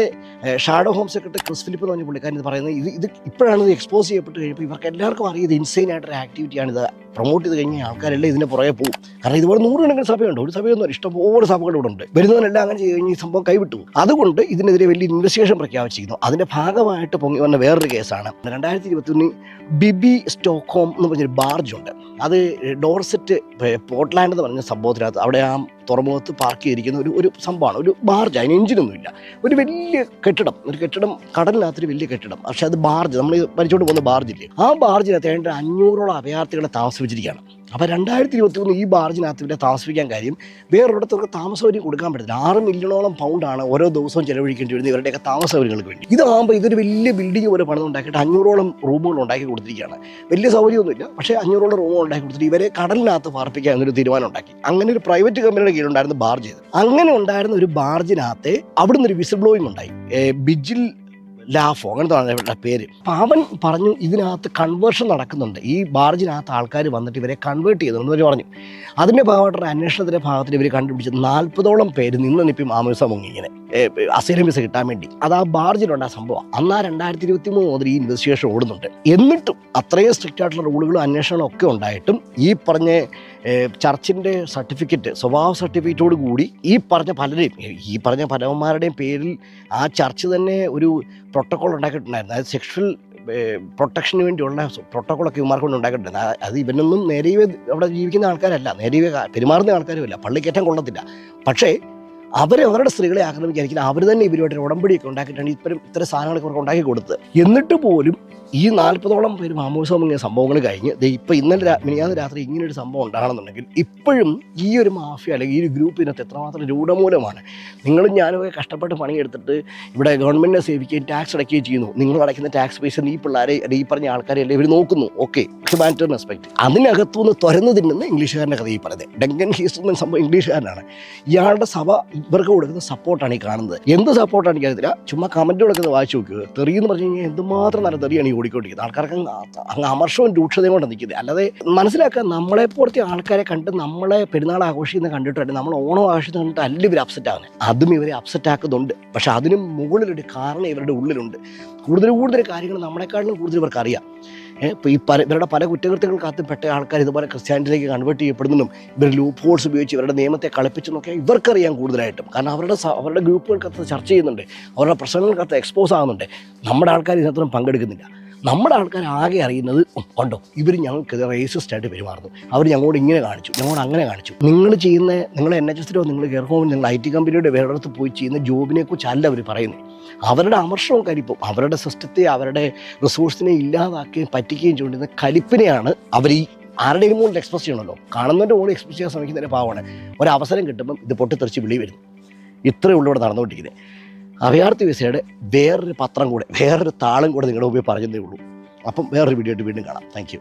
shadow home secretary Chris Philip എന്ന് പറഞ്ഞ പുള്ളിക്കാരൻ ഇത് പറയുന്നത് ഇത് ഇത് ഇപ്പോഴാണ് ഇത് എക്സ്പോസ് ചെയ്യപ്പെട്ട് കഴിയുമ്പോൾ ഇവർക്ക് എല്ലാവർക്കും അറിയാം ഇൻസൈൻ ആയിട്ടൊരു ആക്ടിവിറ്റിയാണ് ഇത്. പ്രൊമോട്ട് ചെയ്ത് കഴിഞ്ഞാൽ ആൾക്കാരെല്ലാം ഇതിനെ പുറകെ പോകും. കാരണം ഇതുപോലെ നൂറുകണക്കിന് സഭയുണ്ട്. ഒരു സഭയൊന്നും ഇഷ്ടം ഇഷ്ടംപോലെ സഭകൾ ഇവിടെ ഉണ്ട്. വരുന്നവരെല്ലാം അങ്ങനെ ചെയ്ത് കഴിഞ്ഞാൽ സംഭവം കൈവിട്ടു. അതുകൊണ്ട് ഇതിനെതിരെ വലിയ ഇൻവെസ്റ്റിഗേഷൻ പ്രഖ്യാപിച്ചിരിക്കുന്നു. അതിന്റെ ഭാഗമായിട്ട് പൊങ്ങി വന്ന വേറൊരു കേസാണ്. രണ്ടായിരത്തി ഇരുപത്തൊന്നിൽ ബിബി സ്റ്റോക്ക്ഹോം എന്ന് പറഞ്ഞൊരു ബാർജുണ്ട് അത് ഡോർസെറ്റ് പോർട്ട്ലാൻഡ് എന്ന് പറഞ്ഞ സംഭവത്തിനകത്ത് അവിടെ ആ തുറമുഖത്ത് പാർക്ക് ചെയ്തിരിക്കുന്ന ഒരു ഒരു സംഭവമാണ്. ഒരു ബാർജ് അതിന് എഞ്ചിനൊന്നുമില്ല ഒരു വലിയ കെട്ടിടം. ഒരു കെട്ടിടം കടലിനകത്തൊരു വലിയ കെട്ടിടം. പക്ഷേ അത് ബാർജ് നമ്മൾ വലിച്ചോണ്ട് പോകുന്ന ബാർജില്ലേ ആ ബാർജിനകത്ത് ഏതാണ്ട് അഞ്ഞൂറോളം അഭയാർത്ഥികളെ താമസിപ്പിച്ചിരിക്കുകയാണ്. അപ്പോൾ രണ്ടായിരത്തി ഇരുപത്തി മൂന്ന് ഈ ബാർജിനകത്ത് ഇവിടെ താമസിപ്പിക്കാൻ കാര്യം വേറൊരിടത്തൊക്കെ താമസ സൗകര്യം കൊടുക്കാൻ പറ്റില്ല ആറ് മില്യണോളം പൗണ്ടാണ് ഓരോ ദിവസവും ചിലവഴിക്കേണ്ടി വരുന്നത് ഇവരുടെയൊക്കെ താമസ സൗകര്യങ്ങൾക്ക് വേണ്ടി. ഇതാകുമ്പോൾ ഇതൊരു വലിയ ബിൽഡിംഗ് പോലെ പണിതുണ്ടാക്കിയിട്ട് അഞ്ഞൂറോളം റൂമുകൾ ഉണ്ടാക്കി കൊടുത്തിരിക്കുകയാണ്. വലിയ സൗകര്യമൊന്നുമില്ല. പക്ഷേ അഞ്ഞൂറോളം റൂമുകൾ ഉണ്ടാക്കി കൊടുത്തിട്ട് ഇവരെ കടലിനകത്ത് പാർപ്പിക്കാൻ എന്നൊരു തീരുമാനം ഉണ്ടാക്കി. അങ്ങനെ ഒരു പ്രൈവറ്റ് കമ്പനിയുടെ കീഴിലുണ്ടായിരുന്നു ബാർജ് അങ്ങനെ ഉണ്ടായിരുന്ന ഒരു ബാർജിനകത്ത് അവിടുന്ന് ഒരു വിസിൽ ബ്ലോയിങ് ഉണ്ടായി. ബിജിൽ ലാഫോ അങ്ങനത്തെ തുടങ്ങിയ പേര്. അപ്പം അവൻ പറഞ്ഞു ഇതിനകത്ത് കൺവേർഷൻ നടക്കുന്നുണ്ട്. ഈ ബാർജിനകത്ത് ആൾക്കാർ വന്നിട്ട് ഇവരെ കൺവേർട്ട് ചെയ്യുന്നുണ്ട് എന്ന് പറഞ്ഞു. അതിന്റെ ഭാഗമായിട്ടുള്ള അന്വേഷണത്തിന്റെ ഭാഗത്തിൽ ഇവർ കണ്ടുപിടിച്ച് നാൽപ്പതോളം പേര് നിന്ന് നിപ്പി മാമൂസ മുങ്ങി ഇങ്ങനെ. അസൈലം വിസ കിട്ടാൻ വേണ്ടി. അത് ആ ബാർജിലുണ്ട് ആ സംഭവം. അന്ന് ആ രണ്ടായിരത്തി ഇരുപത്തി മൂന്ന് മുതൽ ഈ ഇൻവെസ്റ്റിഗേഷൻ ഓടുന്നുണ്ട്. എന്നിട്ടും അത്രയും സ്ട്രിക്റ്റ് ആയിട്ടുള്ള റൂളുകളും അന്വേഷണങ്ങളും ഒക്കെ ഉണ്ടായിട്ടും ഈ പറഞ്ഞ ചർച്ചിന്റെ സർട്ടിഫിക്കറ്റ് സ്വഭാവ സർട്ടിഫിക്കറ്റോട് കൂടി ഈ പറഞ്ഞ പലരെയും ഈ പറഞ്ഞ പലവന്മാരുടെയും പേരിൽ ആ ചർച്ച് തന്നെ ഒരു പ്രോട്ടോക്കോൾ ഉണ്ടാക്കിയിട്ടുണ്ടായിരുന്നു. അതായത് സെക്ഷൽ പ്രൊട്ടക്ഷന് വേണ്ടിയുള്ള പ്രോട്ടോകോളൊക്കെ ഇവന്മാർക്ക് കൊണ്ട് ഉണ്ടാക്കിയിട്ടുണ്ട് അത് ഇവനൊന്നും നേരെയും അവിടെ ജീവിക്കുന്ന ആൾക്കാരല്ല. നേരെയും പെരുമാറുന്ന ആൾക്കാരുമില്ല. പള്ളിക്കേറ്റം കൊള്ളത്തില്ല. പക്ഷേ അവർ അവരുടെ സ്ത്രീകളെ ആക്രമിക്കാതിരിക്കില്ല അവർ തന്നെ ഇവരുമായിട്ട് ഉടമ്പടിയൊക്കെ ഉണ്ടാക്കിയിട്ടാണ് ഇത്തരം ഇത്തരം സാധനങ്ങളൊക്കെ അവർക്ക് ഉണ്ടാക്കി കൊടുത്തത്. എന്നിട്ട് പോലും ഈ നാൽപ്പതോളം പേര് മാമോസം ഇങ്ങനെ സംഭവങ്ങൾ കഴിഞ്ഞ് ഇപ്പം ഇന്നലെ മിനിയാന്ന് രാത്രി ഇങ്ങനെ ഒരു സംഭവം ഉണ്ടാകണമെന്നുണ്ടെങ്കിൽ ഇപ്പോഴും ഈ ഒരു മാഫിയ അല്ലെങ്കിൽ ഈ ഒരു ഗ്രൂപ്പ് ഇതിനകത്ത് എത്രമാത്രം രൂഢമൂലമാണ്. നിങ്ങളും ഞാനൊക്കെ കഷ്ടപ്പെട്ട് പണിയെടുത്തിട്ട് ഇവിടെ ഗവൺമെന്റിനെ സേവിക്കുകയും ടാക്സ് അടയ്ക്കുകയും ചെയ്യുന്നു. നിങ്ങൾ അടയ്ക്കുന്ന ടാക്സ് പൈസ ഈ പിള്ളേരെ ഈ പറഞ്ഞ ആൾക്കാരെ എല്ലാം ഇവർ നോക്കുന്നു. ഓക്കെ ഹ്യൂമാനിറ്റേറിയൻ റെസ്പെക്ട് അതിനകത്തുനിന്ന് തുറന്ന് തിന്നുന്ന ഇംഗ്ലീഷുകാരന്റെ കഥ ഈ പറയുന്നത് ഡെങ്കൻ ഹീസ്റ്റർ സംഭവം ഇംഗ്ലീഷുകാരനാണ്. ഇയാളുടെ സഭ ഇവർക്ക് കൊടുക്കുന്ന സപ്പോർട്ടാണ് ഈ കാണുന്നത്. എന്ത് സപ്പോർട്ടാണ് എനിക്കറിയത്തില്ല. ചുമ്മാ കമന്റ് കൊടുക്കുന്നത് വായിച്ചു നോക്കുക തെറിയെന്ന് പറഞ്ഞു കഴിഞ്ഞാൽ എന്തുമാത്രം നല്ല തെറിയാണ് ഈ ഓടിക്കൊണ്ടിരിക്കുന്നത് ആൾക്കാർക്ക് അങ്ങ് അമർഷവും രൂക്ഷതയും കൊണ്ട് നിൽക്കുന്നത് അല്ലാതെ മനസ്സിലാക്കുക നമ്മളെ പോലത്തെ ആൾക്കാരെ കണ്ട് നമ്മളെ പെരുന്നാൾ ആഘോഷിക്കുന്ന കണ്ടിട്ടുണ്ട് നമ്മൾ ഓണം ആഘോഷിക്കുന്ന കണ്ടിട്ട് അല്ല ഇവർ അപ്സെറ്റ് ആകുന്നത് അതും ഇവരെ അപ്സെറ്റ് ആക്കുന്നുണ്ട്. പക്ഷേ അതിനും മുകളിലൊരു കാരണം ഇവരുടെ ഉള്ളിലുണ്ട്. കൂടുതൽ കൂടുതൽ കാര്യങ്ങൾ നമ്മളെക്കാട്ടിലും കൂടുതൽ ഇവർക്ക് അറിയാം. ഇപ്പോൾ ഈ പല ഇവരുടെ പല കുറ്റകൃത്യങ്ങൾക്കകത്ത് പെട്ട ആൾക്കാർ ഇതുപോലെ ക്രിസ്ത്യാനിറ്റിയിലേക്ക് കൺവേർട്ട് ചെയ്യപ്പെടുന്നതും ഇവർ ലൂപ്പ് ഹോൾസ് ഉപയോഗിച്ച് ഇവരുടെ നിയമത്തെ കളിപ്പിച്ചെന്നൊക്കെ ഇവർക്കറിയാം കൂടുതലായിട്ടും. കാരണം അവരുടെ അവരുടെ ഗ്രൂപ്പുകൾക്കകത്ത് ചർച്ച ചെയ്യുന്നുണ്ട്. അവരുടെ പ്രശ്നങ്ങൾക്കകത്ത് എക്സ്പോസ് ആകുന്നുണ്ട് നമ്മുടെ ആൾക്കാർ ഇതിനകത്തൊന്നും പങ്കെടുക്കുന്നില്ല. നമ്മുടെ ആൾക്കാർ ആകെ അറിയുന്നത് ഉണ്ടോ ഇവർ ഞങ്ങൾക്ക് റേസിസ്റ്റ് ആയിട്ട് പെരുമാറുന്നു. അവർ ഞങ്ങളോട് ഇങ്ങനെ കാണിച്ചു ഞങ്ങളോട് അങ്ങനെ കാണിച്ചു. നിങ്ങൾ ചെയ്യുന്ന നിങ്ങൾ എൻ എച്ച് എസിലോ നിങ്ങൾ കെയർ ഹോമിൽ നിങ്ങൾ ഐ ടി കമ്പനിയുടെ വേറെടുത്ത് പോയി ചെയ്യുന്ന ജോബിനെ കുറിച്ചല്ല അവർ പറയുന്നത് അവരുടെ അമർഷവും കരിപ്പും അവരുടെ സിസ്റ്റത്തെ അവരുടെ റിസോഴ്സിനെ ഇല്ലാതാക്കുകയും പറ്റിക്കുകയും ചെയ്യുന്ന കലിപ്പിനെയാണ് അവർ ഈ ആരുടെയും മുകളിൽ എക്സ്പ്രസ് ചെയ്യണമല്ലോ കാണുന്നതിന്റെ മുകളിൽ എക്സ്പ്രസ് ചെയ്യാൻ ശ്രമിക്കുന്നതിന്റെ പാവമാണ്. ഒരവസരം കിട്ടുമ്പം ഇത് പൊട്ടിത്തെറിച്ച് വിളി വരുന്നു. ഇത്രയേ ഉള്ളൂ ഇവിടെ നടന്നുകൊണ്ടിരിക്കുന്നത്. അഭയാർത്ഥി വിസയുടെ വേറൊരു പത്രം കൂടെ വേറൊരു താളും കൂടെ നിങ്ങളുടെ മുമ്പിൽ പറഞ്ഞതേ ഉള്ളൂ. അപ്പം വേറൊരു വീഡിയോ ആയിട്ട് വീണ്ടും കാണാം. താങ്ക്